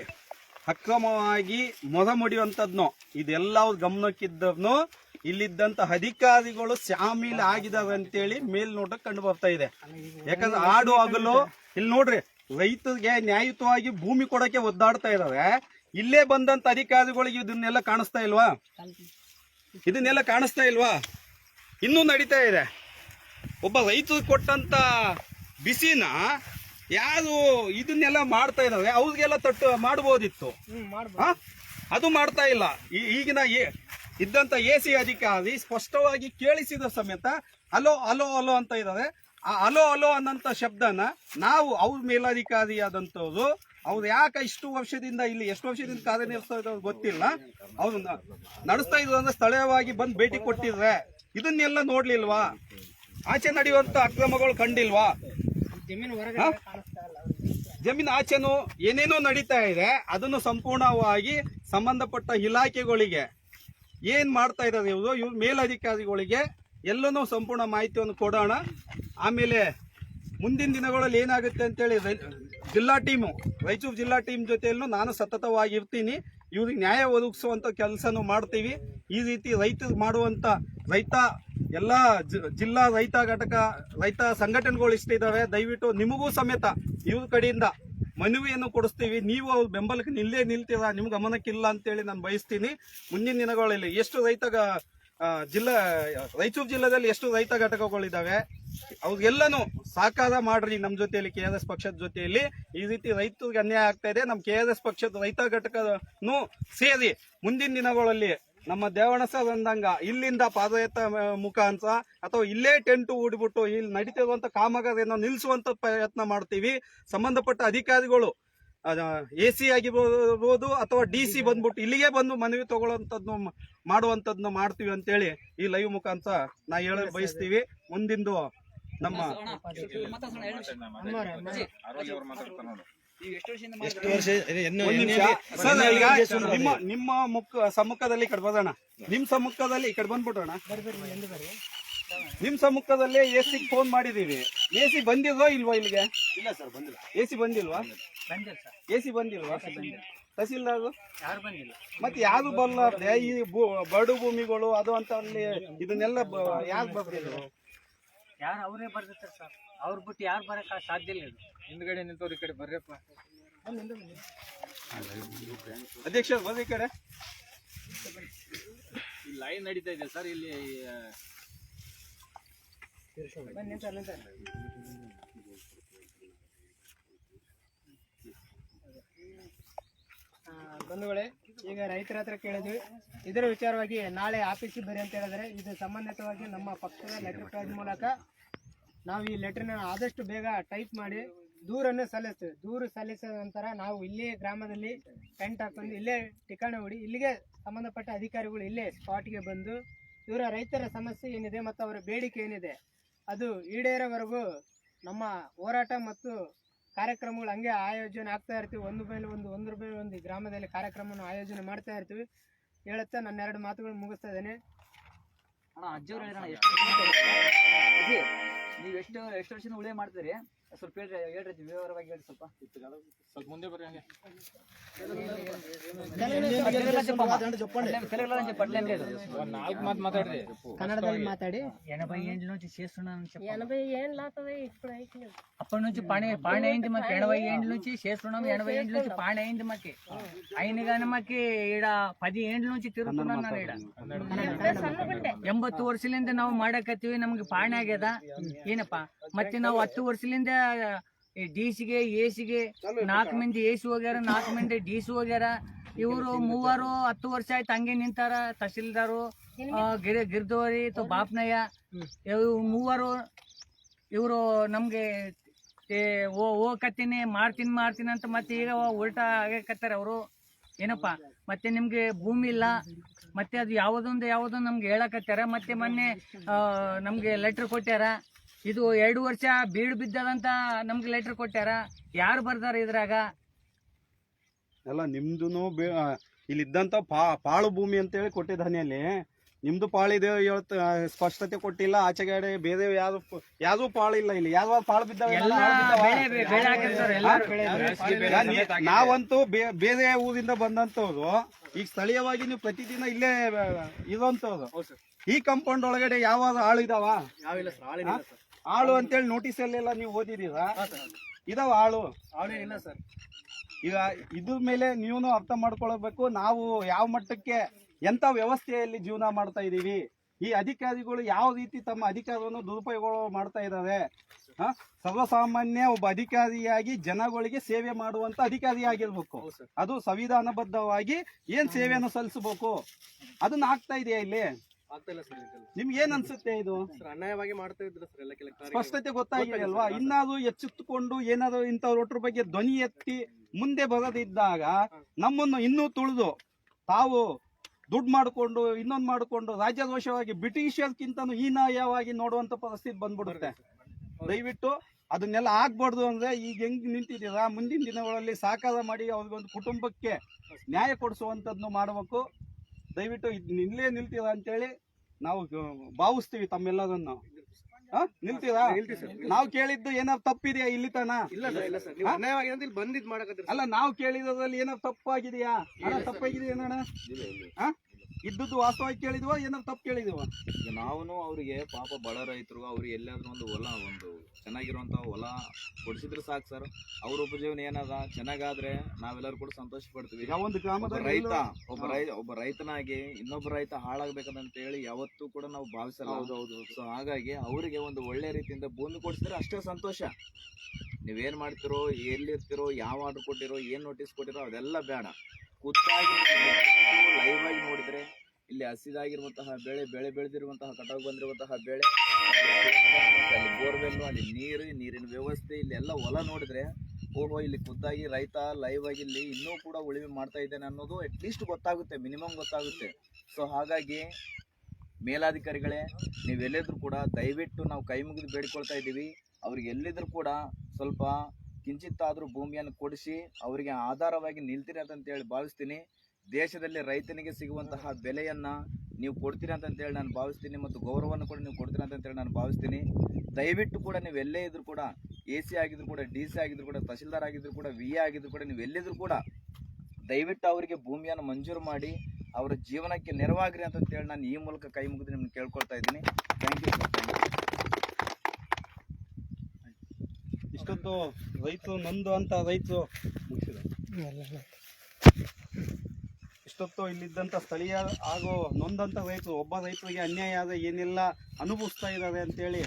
ಅಕ್ರಮವಾಗಿ ಮೊದ ಮುಡಿಯುವಂಥದ್ನೋ ಇದೆಲ್ಲ ಗಮನಕ್ಕಿದ್ದವ್ನು ಇಲ್ಲಿದ್ದಂತ ಅಧಿಕಾರಿಗಳು ಶಾಮೀಲ್ ಆಗಿದಾವೆ ಅಂತೇಳಿ ಮೇಲ್ನೋಟಕ್ಕೆ ಕಂಡು ಬರ್ತಾ ಇದೆ. ಯಾಕಂದ್ರೆ ಆಡು ಹಗಲು, ಇಲ್ಲಿ ನೋಡ್ರಿ, ರೈತರಿಗೆ ನ್ಯಾಯಯುತವಾಗಿ ಭೂಮಿ ಕೊಡಕ್ಕೆ ಒದ್ದಾಡ್ತಾ ಇದಾವೆ. ಇಲ್ಲೇ ಬಂದಂತ ಅಧಿಕಾರಿಗಳಿಗೆ ಇದನ್ನೆಲ್ಲ ಕಾಣಿಸ್ತಾ ಇಲ್ವಾ? ಇದನ್ನೆಲ್ಲ ಕಾಣಿಸ್ತಾ ಇಲ್ವಾ? ಇನ್ನೂ ನಡೀತಾ ಇದೆ. ಒಬ್ಬ ರೈತರು ಕೊಟ್ಟಂತ ಬಿಸಿನ ಯಾರು ಇದನ್ನೆಲ್ಲ ಮಾಡ್ತಾ ಇದಾವೆ ಅವ್ರಿಗೆಲ್ಲ ತಟ್ಟು ಮಾಡ್ಬೋದಿತ್ತು? ಅದು ಮಾಡ್ತಾ ಇಲ್ಲ. ಈ- ಈಗಿನ ಇದ್ದಂತ ಎ ಸಿ ಅಧಿಕಾರಿ ಸ್ಪಷ್ಟವಾಗಿ ಕೇಳಿಸಿದ ಸಮೇತ ಅಲೋ ಅಲೋ ಅಲೋ ಅಂತ ಇದಾವೆ ಆ ಅಲೋ ಅಲೋ ಅನ್ನಂತ ಶಬ್ದನ ನಾವು ಅವ್ರ ಮೇಲಧಿಕಾರಿಯಾದಂಥವ್ರು ಅವ್ರು ಯಾಕೆ ಇಷ್ಟು ವರ್ಷದಿಂದ ಇಲ್ಲಿ ಎಷ್ಟು ವರ್ಷದಿಂದ ಕಾರ್ಯನಿರ್ವಹಿಸ್ತಾ ಇದ್ದಾರೆ ಗೊತ್ತಿಲ್ಲ. ಅವ್ರು ನಡೆಸ್ತಾ ಇದ್ರು ಅಂದ್ರೆ ಸ್ಥಳೀಯವಾಗಿ ಬಂದು ಭೇಟಿ ಕೊಟ್ಟಿದ್ರೆ ಇದನ್ನೆಲ್ಲ ನೋಡ್ಲಿಲ್ವಾ? ಆಚೆ ನಡೆಯುವಂತ ಅಕ್ರಮಗಳು ಕಂಡಿಲ್ವಾ? ಜಮೀನು ಆಚೆನು ಏನೇನೋ ನಡೀತಾ ಇದೆ ಅದನ್ನು ಸಂಪೂರ್ಣವಾಗಿ ಸಂಬಂಧಪಟ್ಟ ಇಲಾಖೆಗಳಿಗೆ ಏನ್ ಮಾಡ್ತಾ ಇದ್ದಾರೆ ಇವರು? ಇವ್ರ ಮೇಲಧಿಕಾರಿಗಳಿಗೆ ಎಲ್ಲನೂ ಸಂಪೂರ್ಣ ಮಾಹಿತಿಯನ್ನು ಕೊಡೋಣ. ಆಮೇಲೆ ಮುಂದಿನ ದಿನಗಳಲ್ಲಿ ಏನಾಗುತ್ತೆ ಅಂತೇಳಿ ಜಿಲ್ಲಾ ಟೀಮು ರಾಯಚೂರು ಜಿಲ್ಲಾ ಟೀಮ್ ಜೊತೆಯಲ್ಲೂ ನಾನು ಸತತವಾಗಿ ಇರ್ತೀನಿ ಇವ್ರಿಗೆ ನ್ಯಾಯ ಒದಗಿಸುವಂತ ಕೆಲಸನೂ ಮಾಡ್ತೀವಿ. ಈ ರೀತಿ ರೈತರು ಮಾಡುವಂತ ರೈತ ಎಲ್ಲ ಜಿಲ್ಲಾ ರೈತ ಘಟಕ, ರೈತ ಸಂಘಟನೆಗಳು ಇಷ್ಟಿದ್ದಾವೆ ದಯವಿಟ್ಟು ನಿಮಗೂ ಸಮೇತ ಇವ್ರ ಕಡೆಯಿಂದ ಮನವಿಯನ್ನು ಕೊಡಿಸ್ತೀವಿ. ನೀವು ಅವ್ರ ಬೆಂಬಲಕ್ಕೆ ನಿಲ್ಲೇ ನಿಲ್ತೀರಾ? ನಿಮ್ ಗಮನಕ್ಕಿಲ್ಲ ಅಂತೇಳಿ ನಾನು ಬಯಸ್ತೀನಿ. ಮುಂದಿನ ದಿನಗಳಲ್ಲಿ ಎಷ್ಟು ರೈತ ಜಿಲ್ಲಾ, ರಾಯಚೂರು ಜಿಲ್ಲೆದಲ್ಲಿ ಎಷ್ಟು ರೈತ ಘಟಕಗಳಿದ್ದಾವೆ ಅವ್ರಿಗೆಲ್ಲನೂ ಸಾಕಾರ ಮಾಡ್ರಿ ನಮ್ಮ ಜೊತೆಯಲ್ಲಿ, ಕೆ ಆರ್ ಎಸ್ ಪಕ್ಷದ ಜೊತೆಯಲ್ಲಿ. ಈ ರೀತಿ ರೈತರಿಗೆ ಅನ್ಯಾಯ ಆಗ್ತಾ ಇದೆ. ನಮ್ಮ ಕೆ ಆರ್ ಎಸ್ ಪಕ್ಷದ ರೈತ ಘಟಕನು ಸೇರಿ ಮುಂದಿನ ದಿನಗಳಲ್ಲಿ ನಮ್ಮ ದೇವಣಸ ಬಂದಂಗ ಅಂದಂಗ ಇಲ್ಲಿಂದ ಪಾದಯಾತ್ರ ಮ- ಮುಖಾಂತರ ಅಥವಾ ಇಲ್ಲೇ ಟೆಂಟ್ ಹೂಡ್ಬಿಟ್ಟು ಇಲ್ಲಿ ನಡೀತಿರುವಂತ ಕಾಮಗಾರಿಯನ್ನು ನಿಲ್ಲಿಸುವಂತ ಪ್ರಯತ್ನ ಮಾಡ್ತೀವಿ. ಸಂಬಂಧಪಟ್ಟ ಅಧಿಕಾರಿಗಳು ಎ ಸಿ ಆಗಿರ್ಬೋದು ಅಥವಾ ಡಿ ಸಿ ಬಂದ್ಬಿಟ್ಟು ಇಲ್ಲಿಗೆ ಬಂದು ಮನವಿ ತಗೊಳ್ಳುವಂಥದ್ದು ಮಾಡುವಂಥದ್ನು ಮಾಡ್ತೀವಿ ಅಂತೇಳಿ ಈ ಲೈವ್ ಮುಖಾಂತರ ನಾ ಹೇಳಕ್ ಬಯಸ್ತೀವಿ. ಮುಂದಿಂದು ನಮ್ಮ ಒಂದ್ ನಿಮಿಷ. ನಿಮ್ಮ ನಿಮ್ಮ ಮುಖ ಸಮ್ಮುಖದಲ್ಲಿ ಈ ಕಡೆ ಬರೋಣ. ನಿಮ್ ಸಮ್ಮುಖದಲ್ಲಿ ಈ ಕಡೆ ಬಂದ್ಬಿಡೋಣ. ನಿಮ್ ಸಮ್ಮುಖದಲ್ಲೇ ಎ ಸಿ ಫೋನ್ ಮಾಡಿದೀವಿ. ಎ ಸಿ ಬಂದಿಲ್ವಾ ಇಲ್ವಾ ಇಲ್ಲಿಗೆ? ಇಲ್ಲ ಸರ್ ಬಂದಿಲ್ಲ. ಎ ಸಿ ಬಂದಿಲ್ವಾ? ಬಂದಿಲ್ಲ ಸರ್. ಎ ಸಿ ಬಂದಿಲ್ವಾ ತಹಸೀಲ್ದಾರ್ ಯಾರು ಬಂದಿಲ್ಲ. ಮತ್ತೆ ಯಾರು ಬಲ್ಲ ಈ ಬಡು ಭೂಮಿಗಳು ಅದು ಅಂತ ಅಲ್ಲಿ ಇದನ್ನೆಲ್ಲ ಯಾರು ಬರ್ದಿಲ್ಲ ಯಾರು ಅವರೇ ಬರ್ದಿರ್ತಾರೆ ಸರ್. ಅವ್ರ ಬಿಟ್ಟು ಯಾರು ಬರೋಕೆ ಸಾಧ್ಯ ಇಲ್ಲ ಇದು. ಹಿಂದ್ಗಡೆ ನಿಂತವ್ರು ಈ ಕಡೆ ಬರ್ರಪ್ಪ. ಅಧ್ಯಕ್ಷ ಬರ್ರಿ ಈ ಕಡೆ. ಲೈನ್ ನಡೀತಾ ಇದೆ ಸರ್ ಇಲ್ಲಿ ಬಂಧುಗಳೇ ಈಗ ರೈತರ ಹತ್ರ ಕೇಳಿದ್ವಿ. ಇದರ ವಿಚಾರವಾಗಿ ನಾಳೆ ಆಫೀಸಿಗೆ ಬರ್ರಿ ಅಂತ ಹೇಳಿದ್ರೆ ಇದು ಸಂಬಂಧಿತವಾಗಿ ನಮ್ಮ ಪಕ್ಷದ ಲೆಟರ್ ಪ್ಯಾಡ್ ಮೂಲಕ ನಾವು ಈ ಲೆಟರ್ನ ಆದಷ್ಟು ಬೇಗ ಟೈಪ್ ಮಾಡಿ ದೂರನ್ನು ಸಲ್ಲಿಸ್ತೇವೆ. ದೂರು ಸಲ್ಲಿಸಿದ ನಂತರ ನಾವು ಇಲ್ಲೇ ಗ್ರಾಮದಲ್ಲಿ ಟೆಂಟ್ ಹಾಕೊಂಡು ಇಲ್ಲೇ ಠಿಕಾಣ ಹೂಡಿ ಇಲ್ಲಿಗೆ ಸಂಬಂಧಪಟ್ಟ ಅಧಿಕಾರಿಗಳು ಇಲ್ಲೇ ಸ್ಪಾಟ್ಗೆ ಬಂದು ಇವರ ರೈತರ ಸಮಸ್ಯೆ ಏನಿದೆ ಮತ್ತು ಅವರ ಬೇಡಿಕೆ ಏನಿದೆ ಅದು ಈಡೇರೋವರೆಗೂ ನಮ್ಮ ಹೋರಾಟ ಮತ್ತು ಕಾರ್ಯಕ್ರಮಗಳು ಹಂಗೆ ಆಯೋಜನೆ ಆಗ್ತಾ ಇರ್ತೀವಿ. ಒಂದು ಮೇಲೆ ಒಂದು ಒಂದು ರೂಪಾಯಿ ಒಂದು ಗ್ರಾಮದಲ್ಲಿ ಕಾರ್ಯಕ್ರಮವನ್ನು ಆಯೋಜನೆ ಮಾಡ್ತಾ ಇರ್ತೀವಿ. ಹೇಳುತ್ತಾ ನನ್ನ ಎರಡು ಮಾತುಗಳು ಮುಗಿಸ್ತಾ ಇದ್ದೇನೆ. ಅಣ್ಣ ಎಷ್ಟು ನೀವು ಎಷ್ಟು ಎಷ್ಟು ವರ್ಷದಿಂದ ಉಳಿವೆ ಮಾಡ್ತೀರಿ ಸ್ವಲ್ಪ ಹೇಳ್ರಿ ಹೇಳ್ರಿ ವಿವರವಾಗಿ ಹೇಳ್ರಿ ಸ್ವಲ್ಪ. ಸ್ವಲ್ಪ ಮುಂದೆ ಬರ್ರಿ ಹಂಗೆ. ನಾಲ್ಕು ಮಾತು ಮಾತಾಡ್ರಿ. ಕನ್ನಡದಲ್ಲಿ ಮಾತಾಡಿ. ಎಣಬೈ ಏನು ನೋಡಿ ಶೇಷಣ ಅಪ್ಪನ ನುಂಚಿ ಪಾಣಿ ಪಾಣಿ ಐದು ಮಕ್ಕಿ ಎಣಬೈ ಏಂಡ್ ನುಂಚಿ ಶೇಷಣ ಎಣಬೈ ಏಂಡ್ ನುಂಚಿ ಪಾಣಿ ಐದು ಮಕ್ಕಿ. ಐನಿಗನ ಮಕ್ಕಿ ಈಡ ಪದಿ ಏಂಡ್ ನುಂಚಿ ತಿರುಗ್ತಾನ ಈಡ ಎಂಬತ್ತು ವರ್ಷಲಿಂದ ನಾವು ಮಾಡಕತ್ತೀವಿ ನಮ್ಗೆ ಪಾಣಿ ಆಗ್ಯದ. ಏನಪ್ಪ? ಮತ್ತೆ ನಾವು ಹತ್ತು ವರ್ಷದಿಂದ ಡಿಸಿಗೆ ಎಸಿಗೆ ನಾಲ್ಕು ಮಂದಿ ಎ ಸಿ ಹೋಗ್ಯಾರ ನಾಲ್ಕು ಮಂದಿ ಡಿ ಸಿ ಹೋಗ್ಯಾರ. ಇವರು ಮೂವರು ಹತ್ತು ವರ್ಷ ಆಯ್ತು ಹಂಗೆ ನಿಂತಾರ ತಹಸೀಲ್ದಾರು ಆ, ಗಿರ್ ಗಿರ್ದೋರಿ ಬಾಪ್ನಯ್ಯ ಇವ್ರು ಮೂವರು ಇವರು ನಮ್ಗೆ ಹೋಗಕತ್ತೀನಿ ಮಾಡ್ತೀನಿ ಮಾಡ್ತೀನಿ ಅಂತ ಮತ್ತೆ ಈಗ ಉಲ್ಟಾ ಆಗಕತ್ತಾರ ಅವರು. ಏನಪ್ಪ ಮತ್ತೆ ನಿಮ್ಗೆ ಭೂಮಿ ಇಲ್ಲ ಮತ್ತೆ ಅದು ಯಾವುದೊಂದು ಯಾವುದೋ ನಮ್ಗೆ ಹೇಳಕತ್ತಾರ ಮತ್ತೆ ಮೊನ್ನೆ ನಮ್ಗೆ ಲೆಟ್ರ್ ಕೊಟ್ಟಾರ ಇದು ಎರಡು ವರ್ಷ ಬೀಡು ಬಿದ್ದದಂತ ನಮ್ಗೆ ಲೆಟರ್ ಕೊಟ್ಟಾರ ಯಾರು ಬರ್ದಾರ ಇದ್ರಾಗ? ಎಲ್ಲ ನಿಮ್ದು ಇಲ್ಲಿದ್ದಂತ ಪಾ ಪಾಳು ಭೂಮಿ ಅಂತೇಳಿ ಕೊಟ್ಟಿದ್ದಾನೆ ಅಲ್ಲಿ ನಿಮ್ದು ಪಾಳಿದೆ ಹೇಳ್ತ ಸ್ಪಷ್ಟತೆ ಕೊಟ್ಟಿಲ್ಲ. ಆಚೆಗಡೆ ಬೇರೆ ಯಾವ್ದು ಯಾವ್ದು ಪಾಳು ಇಲ್ಲ ಇಲ್ಲಿ. ಯಾವ ಪಾಳು ಬಿದ್ದಾವೆ ನಾವಂತೂ ಬೇ- ಬೇರೆ ಊರಿಂದ ಬಂದಂತವ್ರು ಈಗ ಸ್ಥಳೀಯವಾಗಿ ನೀವು ಪ್ರತಿದಿನ ಇಲ್ಲೇ ಇರುವಂತವ್ರು ಈ ಕಾಂಪೌಂಡ್ ಒಳಗಡೆ ಯಾವ ಆಳು ಇದಾವ? ಯಾವಿಲ್ಲ? ಆಳು ಅಂತೇಳಿ ನೋಟಿಸ್ ಅಲ್ಲೆಲ್ಲ ನೀವು ಓದಿದೀರಾ ಇದಾವ ಆಳು? ಆಳು ಇಲ್ಲ ಸರ್. ಈಗ ಇದ್ರ ಮೇಲೆ ನೀವು ಅರ್ಥ ಮಾಡ್ಕೊಳ್ಬೇಕು. ನಾವು ಯಾವ ಮಟ್ಟಕ್ಕೆ ಎಂತ ವ್ಯವಸ್ಥೆಯಲ್ಲಿ ಜೀವನ ಮಾಡ್ತಾ ಇದೀವಿ ಈ ಅಧಿಕಾರಿಗಳು ಯಾವ ರೀತಿ ತಮ್ಮ ಅಧಿಕಾರವನ್ನು ದುರುಪಯೋಗ ಮಾಡ್ತಾ ಇದ್ದಾರೆ? ಸರ್ವಸಾಮಾನ್ಯ ಒಬ್ಬ ಅಧಿಕಾರಿಯಾಗಿ ಜನಗಳಿಗೆ ಸೇವೆ ಮಾಡುವಂತ ಅಧಿಕಾರಿ ಆಗಿರ್ಬೇಕು. ಅದು ಸಂವಿಧಾನಬದ್ಧವಾಗಿ ಏನ್ ಸೇವೆಯನ್ನು ಸಲ್ಲಿಸಬೇಕು? ಅದನ್ನ ಆಗ್ತಾ ಇದೆಯಾ ಇಲ್ಲಿ? ಆಗ್ತಾ ಇಲ್ಲ ಸರ್ ಇದೆಲ್ಲ. ನಿಮ್ಗೆ ಏನ್ ಅನ್ಸುತ್ತೆ ಇದು? ಸರ್ ಅನ್ಯಾಯವಾಗಿ ಮಾಡ್ತಾ ಇದ್ರು ಸರ್ ಎಲ್ಲ ಕೆಲಸ ಸ್ಪಷ್ಟತೆ ಗೊತ್ತಾಗಿದೆ ಅಲ್ವಾ? ಇನ್ನಾದ್ರೂ ಎಚ್ಚೆತ್ತುಕೊಂಡು ಏನಾದ್ರು ಇಂಥವ್ರ ಬಗ್ಗೆ ಧ್ವನಿ ಎತ್ತಿ ಮುಂದೆ ಬರದಿದ್ದಾಗ ನಮ್ಮನ್ನು ಇನ್ನೂ ತುಳಿದು ತಾವು ದುಡ್ಡು ಮಾಡಿಕೊಂಡು ಇನ್ನೊಂದು ಮಾಡಿಕೊಂಡು ರಾಜ್ಯದೋಷವಾಗಿ ಬ್ರಿಟಿಷರ್ಗಿಂತನೂ ಹೀನಾಯವಾಗಿ ನೋಡುವಂತ ಪರಿಸ್ಥಿತಿ ಬಂದ್ಬಿಡುತ್ತೆ. ದಯವಿಟ್ಟು ಅದನ್ನೆಲ್ಲ ಆಗ್ಬಾರ್ದು ಅಂದ್ರೆ ಈಗ ಹೆಂಗ್ ನಿಂತಿದ್ದೀರಾ? ಮುಂದಿನ ದಿನಗಳಲ್ಲಿ ಸಾಕಾರ ಮಾಡಿ ಅವ್ರಿಗೊಂದು ಕುಟುಂಬಕ್ಕೆ ನ್ಯಾಯ ಕೊಡಿಸುವಂತದ್ನು ಮಾಡಬೇಕು. ದಯವಿಟ್ಟು ಇದ್ ಇಲ್ಲೇ ನಿಲ್ತೀರಾ ಅಂತೇಳಿ ನಾವು ಭಾವಿಸ್ತೀವಿ ತಮ್ಮೆಲ್ಲರನ್ನು? ನಿಲ್ತೀರಾ? ನಾವು ಕೇಳಿದ್ದು ಏನಾದ್ರು ತಪ್ಪಿದೆಯಾ ಇಲ್ಲಿ ತನ? ಇಲ್ಲ ಸರ್ ಇಲ್ಲ ಸರ್. ನೀವು ಅನ್ಯಾಯವಾಗಿ ಇಲ್ಲಿ ಬಂದಿದ್ ಮಾಡಕತ್ತೀರಿ ಅಲ್ಲ ನಾವು ಕೇಳಿದ್ರಲ್ಲಿ ಏನಾದ್ರು ತಪ್ಪಾಗಿದೆಯಾ? ಅಣ್ಣ ತಪ್ಪಾಗಿದೆಯಾ ಅಣ್ಣ ಆ? ಇದ್ದದ್ದು ವಾಸ್ತವವಾಗಿ ಕೇಳಿದ್ವ ಏನಾದ್ರು ತಪ್ಪು ಕೇಳಿದ್ವ? ಈಗ ನಾವು ಅವರಿಗೆ ಪಾಪ ಬಡ ರೈತರು ಅವ್ರಿಗೆ ಎಲ್ಲಾದ್ರೂ ಒಂದು ಹೊಲ ಒಂದು ಚೆನ್ನಾಗಿರುವಂತ ಹೊಲ ಕೊಡಿಸಿದ್ರೆ ಸಾಕು ಸರ್. ಅವ್ರ ಉಪಜೀವನ ಏನದ? ಚೆನ್ನಾಗಾದ್ರೆ ನಾವೆಲ್ಲರೂ ಕೂಡ ಸಂತೋಷ ಪಡ್ತೀವಿ. ಒಂದು ಗ್ರಾಮದ ರೈತ ಒಬ್ಬ ರೈತ ಒಬ್ಬ ರೈತನಾಗಿ ಇನ್ನೊಬ್ಬ ರೈತ ಹಾಳಾಗ್ಬೇಕಂತ ಹೇಳಿ ಯಾವತ್ತೂ ಕೂಡ ನಾವು ಭಾವಿಸಲ್ಲ. ಸೊ ಹಾಗಾಗಿ ಅವರಿಗೆ ಒಂದು ಒಳ್ಳೆ ರೀತಿಯಿಂದ ಭೂಮಿ ಕೊಡಿಸಿದ್ರೆ ಅಷ್ಟೇ ಸಂತೋಷ. ನೀವೇನ್ ಮಾಡ್ತಿರೋ ಎಲ್ಲಿರ್ತಿರೋ ಯಾವ ಆರ್ಡರ್ ಕೊಟ್ಟಿರೋ ಏನು ನೋಟಿಸ್ ಕೊಟ್ಟಿರೋ ಅದೆಲ್ಲ ಬೇಡ. ಖುದ್ದಾಗಿ ಲೈವ್ ಆಗಿ ನೋಡಿದ್ರೆ ಇಲ್ಲಿ ಹಸಿದಾಗಿರುವಂತಹ ಬೆಳೆ ಬೆಳೆ ಬೆಳೆದಿರುವಂತಹ, ಕಟಾವು ಬಂದಿರುವಂತಹ ಬೆಳೆ, ಅಲ್ಲಿ ಬೋರ್ವೆಲ್ ಅಲ್ಲಿ ನೀರು ನೀರಿನ ವ್ಯವಸ್ಥೆ ಇಲ್ಲಿ ಎಲ್ಲ ಹೊಲ ನೋಡಿದ್ರೆ, ಓಹೋ, ಇಲ್ಲಿ ಖುದ್ದಾಗಿ ರೈತ ಲೈವ್ ಆಗಿ ಇಲ್ಲಿ ಇನ್ನೂ ಕೂಡ ಉಳಿಮೆ ಮಾಡ್ತಾ ಇದ್ದಾನೆ ಅನ್ನೋದು ಅಟ್ಲೀಸ್ಟ್ ಗೊತ್ತಾಗುತ್ತೆ ಮಿನಿಮಮ್ ಗೊತ್ತಾಗುತ್ತೆ. ಸೊ ಹಾಗಾಗಿ ಮೇಲಾಧಿಕಾರಿಗಳೇ, ನೀವೆಲ್ಲಿದ್ರು ಕೂಡ ದಯವಿಟ್ಟು ನಾವು ಕೈ ಮುಗಿದು ಬೇಡಿಕೊಳ್ತಾ ಇದ್ದೀವಿ. ಅವ್ರಿಗೆ ಎಲ್ಲಿದ್ರು ಕೂಡ ಸ್ವಲ್ಪ ಕಿಂಚಿತ್ತಾದ್ರೂ ಭೂಮಿಯನ್ನು ಕೊಡಿಸಿ ಅವರಿಗೆ ಆಧಾರವಾಗಿ ನಿಲ್ತೀರಿ ಅಂತಂತೇಳಿ ಭಾವಿಸ್ತೀನಿ. ದೇಶದಲ್ಲಿ ರೈತನಿಗೆ ಸಿಗುವಂತಹ ಬೆಲೆಯನ್ನ ನೀವು ಕೊಡ್ತೀರಿ ಅಂತಂತೇಳಿ ನಾನು ಭಾವಿಸ್ತೀನಿ ಮತ್ತು ಗೌರವವನ್ನು ಕೂಡ ನೀವು ಕೊಡ್ತೀರಿ ಅಂತಂತೇಳಿ ನಾನು ಭಾವಿಸ್ತೀನಿ. ದಯವಿಟ್ಟು ಕೂಡ ನೀವು ಎಲ್ಲೇ ಇದ್ರು ಕೂಡ ಎ ಸಿ ಆಗಿದ್ರು ಕೂಡ, ಡಿ ಸಿ ಆಗಿದ್ರು ಕೂಡ, ತಹಶೀಲ್ದಾರ್ ಆಗಿದ್ರು ಕೂಡ, ವಿ ಎ ಆಗಿದ್ರು ಕೂಡ, ನೀವು ಎಲ್ಲಿದ್ರು ಕೂಡ ದಯವಿಟ್ಟು ಅವರಿಗೆ ಭೂಮಿಯನ್ನು ಮಂಜೂರು ಮಾಡಿ ಅವರ ಜೀವನಕ್ಕೆ ನೆರವಾಗ್ರಿ ಅಂತಂತೇಳಿ ನಾನು ಈ ಮೂಲಕ ಕೈ ಮುಗಿದು ನಿಮ್ಮನ್ನು ಕೇಳ್ಕೊಳ್ತಾ ಇದ್ದೀನಿ. ಥ್ಯಾಂಕ್ ಯು ಇಷ್ಟೊತ್ತು ರೈತರು ನಂದು ಅಂತ ರೈತರು ಇಷ್ಟೊತ್ತು ಇಲ್ಲಿದ್ದಂಥ ಸ್ಥಳೀಯ ಹಾಗೂ ನೊಂದಂಥ ರೈತರು, ಒಬ್ಬ ರೈತರಿಗೆ ಅನ್ಯಾಯ ಆದ ಏನೆಲ್ಲ, ಅನುಭವಿಸ್ತಾ ಇದ್ದಾರೆ ಅಂತೇಳಿ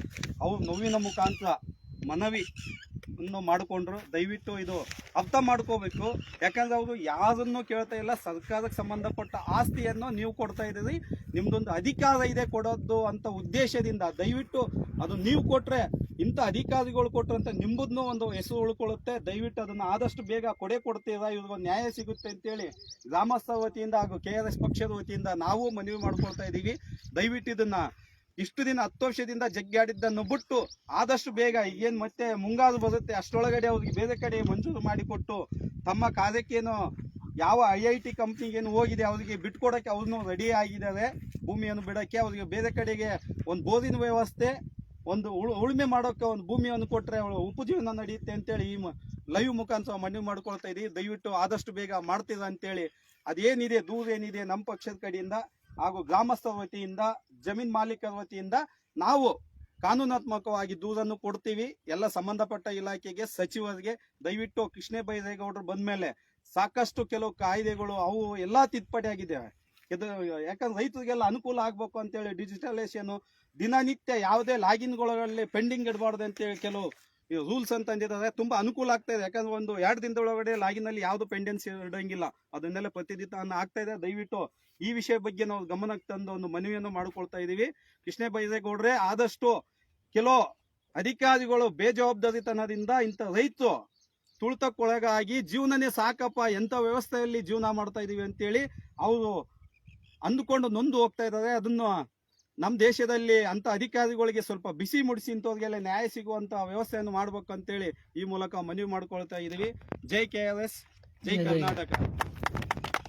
ಅವ್ರು ನೋವಿನ ಮುಖಾಂತರ ಮನವಿ ಅನ್ನು ಮಾಡಿಕೊಂಡ್ರು. ದಯವಿಟ್ಟು ಇದು ಅರ್ಥ ಮಾಡ್ಕೋಬೇಕು. ಯಾಕಂದ್ರೆ ಅವರು ಯಾರನ್ನು ಕೇಳ್ತಾ ಇಲ್ಲ. ಸರ್ಕಾರಕ್ಕೆ ಸಂಬಂಧಪಟ್ಟ ಆಸ್ತಿಯನ್ನು ನೀವು ಕೊಡ್ತಾ ಇದ್ದೀರಿ. ನಿಮ್ಮದೊಂದು ಅಧಿಕಾರ ಇದೆ ಕೊಡೋದು ಅಂತ ಉದ್ದೇಶದಿಂದ ದಯವಿಟ್ಟು ಅದು ನೀವು ಕೊಟ್ರೆ ಇಂಥ ಅಧಿಕಾರಿಗಳು ಕೊಟ್ರಂತ ನಿಮ್ಮದನ್ನೂ ಒಂದು ಹೆಸರು ಉಳ್ಕೊಳ್ಳುತ್ತೆ. ದಯವಿಟ್ಟು ಅದನ್ನು ಆದಷ್ಟು ಬೇಗ ಕೊಡೆ ಕೊಡ್ತೀರಾ? ಇವ್ರಿಗೊಂದು ನ್ಯಾಯ ಸಿಗುತ್ತೆ ಅಂತೇಳಿ ಗ್ರಾಮಸ್ಥರ ವತಿಯಿಂದ ಹಾಗೂ ಕೆ ಆರ್ ಎಸ್ ಪಕ್ಷದ ವತಿಯಿಂದ ನಾವು ಮನವಿ ಮಾಡ್ಕೊಳ್ತಾ ಇದ್ದೀವಿ. ದಯವಿಟ್ಟು ಇದನ್ನು ಇಷ್ಟು ದಿನ ಹತ್ತು ವರ್ಷದಿಂದ ಜಗ್ಗಾಡಿದ್ದನ್ನು ಬಿಟ್ಟು ಆದಷ್ಟು ಬೇಗ ಏನು ಮತ್ತೆ ಮುಂಗಾರು ಬರುತ್ತೆ, ಅಷ್ಟರೊಳಗಡೆ ಅವ್ರಿಗೆ ಬೇರೆ ಕಡೆ ಮಂಜೂರು ಮಾಡಿಕೊಟ್ಟು ತಮ್ಮ ಕಾರ್ಯಕ್ಕೇನು ಯಾವ ಐ ಐ ಟಿ ಕಂಪ್ನಿಗೇನು ಹೋಗಿದೆ ಅವರಿಗೆ ಬಿಟ್ಕೊಡೋಕ್ಕೆ ಅವ್ರನ್ನೂ ರೆಡಿ ಆಗಿದ್ದಾರೆ. ಭೂಮಿಯನ್ನು ಬಿಡೋಕ್ಕೆ ಅವರಿಗೆ ಬೇರೆ ಕಡೆಗೆ ಒಂದು ಬೋರಿನ ವ್ಯವಸ್ಥೆ ಒಂದು ಉಳು ಉಳುಮೆ ಮಾಡೋಕೆ ಒಂದು ಭೂಮಿಯನ್ನು ಕೊಟ್ಟರೆ ಅವಳು ಉಪಜೀವನ ನಡೆಯುತ್ತೆ ಅಂತೇಳಿ ಈ ಲೈವ್ ಮುಖಾಂತರ ಮನವಿ ಮಾಡ್ಕೊಳ್ತಾ ಇದ್ದೀವಿ ದಯವಿಟ್ಟು ಆದಷ್ಟು ಬೇಗ ಮಾಡ್ತೀರಾ ಅಂತೇಳಿ. ಅದೇನಿದೆ ದೂರ ಏನಿದೆ ನಮ್ಮ ಪಕ್ಷದ ಕಡೆಯಿಂದ ಹಾಗೂ ಗ್ರಾಮಸ್ಥರ ವತಿಯಿಂದ, ಜಮೀನ್ ಮಾಲೀಕರ ವತಿಯಿಂದ ನಾವು ಕಾನೂನಾತ್ಮಕವಾಗಿ ದೂರನ್ನು ಕೊಡ್ತೀವಿ. ಎಲ್ಲ ಸಂಬಂಧಪಟ್ಟ ಇಲಾಖೆಗೆ, ಸಚಿವರಿಗೆ, ದಯವಿಟ್ಟು ಕೃಷ್ಣ ಬೈರೇಗೌಡರು ಬಂದ್ಮೇಲೆ ಸಾಕಷ್ಟು ಕೆಲವು ಕಾಯ್ದೆಗಳು ಅವು ಎಲ್ಲಾ ತಿದ್ದುಪಡಿ ಆಗಿದ್ದಾವೆ. ಇದು ಯಾಕಂದ್ರೆ ರೈತರಿಗೆಲ್ಲ ಅನುಕೂಲ ಆಗ್ಬೇಕು ಅಂತೇಳಿ ಡಿಜಿಟಲೈಸೇಷನ್ ದಿನನಿತ್ಯ ಯಾವುದೇ ಲಾಗಿನ್ಗಳಲ್ಲಿ ಪೆಂಡಿಂಗ್ ಇಡಬಾರ್ದು ಅಂತೇಳಿ ಕೆಲವು ರೂಲ್ಸ್ ಅಂತ ಅಂದಿದ್ದಾರೆ. ತುಂಬಾ ಅನುಕೂಲ ಆಗ್ತಾ ಇದೆ. ಯಾಕಂದ್ರೆ ಒಂದು ಎರಡು ದಿನದೊಳಗಡೆ ಲಾಗಿನ್ ಅಲ್ಲಿ ಯಾವ್ದು ಪೆಂಡೆನ್ಸಿ ಇಡಂಗಿಲ್ಲ. ಅದನ್ನೆಲ್ಲ ಪ್ರತಿದಿನ ಆಗ್ತಾ ಇದೆ. ದಯವಿಟ್ಟು ಈ ವಿಷಯ ಬಗ್ಗೆ ನಾವು ಗಮನಕ್ಕೆ ತಂದು ಒಂದು ಮನವಿಯನ್ನು ಮಾಡಿಕೊಳ್ತಾ ಇದೀವಿ. ಕೃಷ್ಣ ಬೈರೇಗೌಡ್ರೆ ಆದಷ್ಟು ಕೆಲವು ಅಧಿಕಾರಿಗಳು ಬೇಜವಾಬ್ದಾರಿತನದಿಂದ ಇಂಥ ರೈತರು ತುಳಿತಕ್ಕೊಳಗಾಗಿ ಜೀವನನೇ ಸಾಕಪ್ಪ, ಎಂಥ ವ್ಯವಸ್ಥೆಯಲ್ಲಿ ಜೀವನ ಮಾಡ್ತಾ ಇದೀವಿ ಅಂತೇಳಿ ಅವರು ಅಂದುಕೊಂಡು ನೊಂದು ಹೋಗ್ತಾ ಇದ್ದಾರೆ. ಅದನ್ನು ನಮ್ಮ ದೇಶದಲ್ಲಿ ಅಂತ ಅಧಿಕಾರಿಗಳಿಗೆ ಸ್ವಲ್ಪ ಬಿಸಿ ಮುಡಿಸಿ ಇಂಥವ್ರಿಗೆಲ್ಲ ನ್ಯಾಯ ಸಿಗುವಂತ ವ್ಯವಸ್ಥೆಯನ್ನು ಮಾಡ್ಬೇಕು ಅಂತೇಳಿ ಈ ಮೂಲಕ ಮನವಿ ಮಾಡ್ಕೊಳ್ತಾ ಇದೀವಿ. ಜೈ ಕೆ ಆರ್ ಎಸ್ ಜೈ. ಕರ್ನಾಟಕ.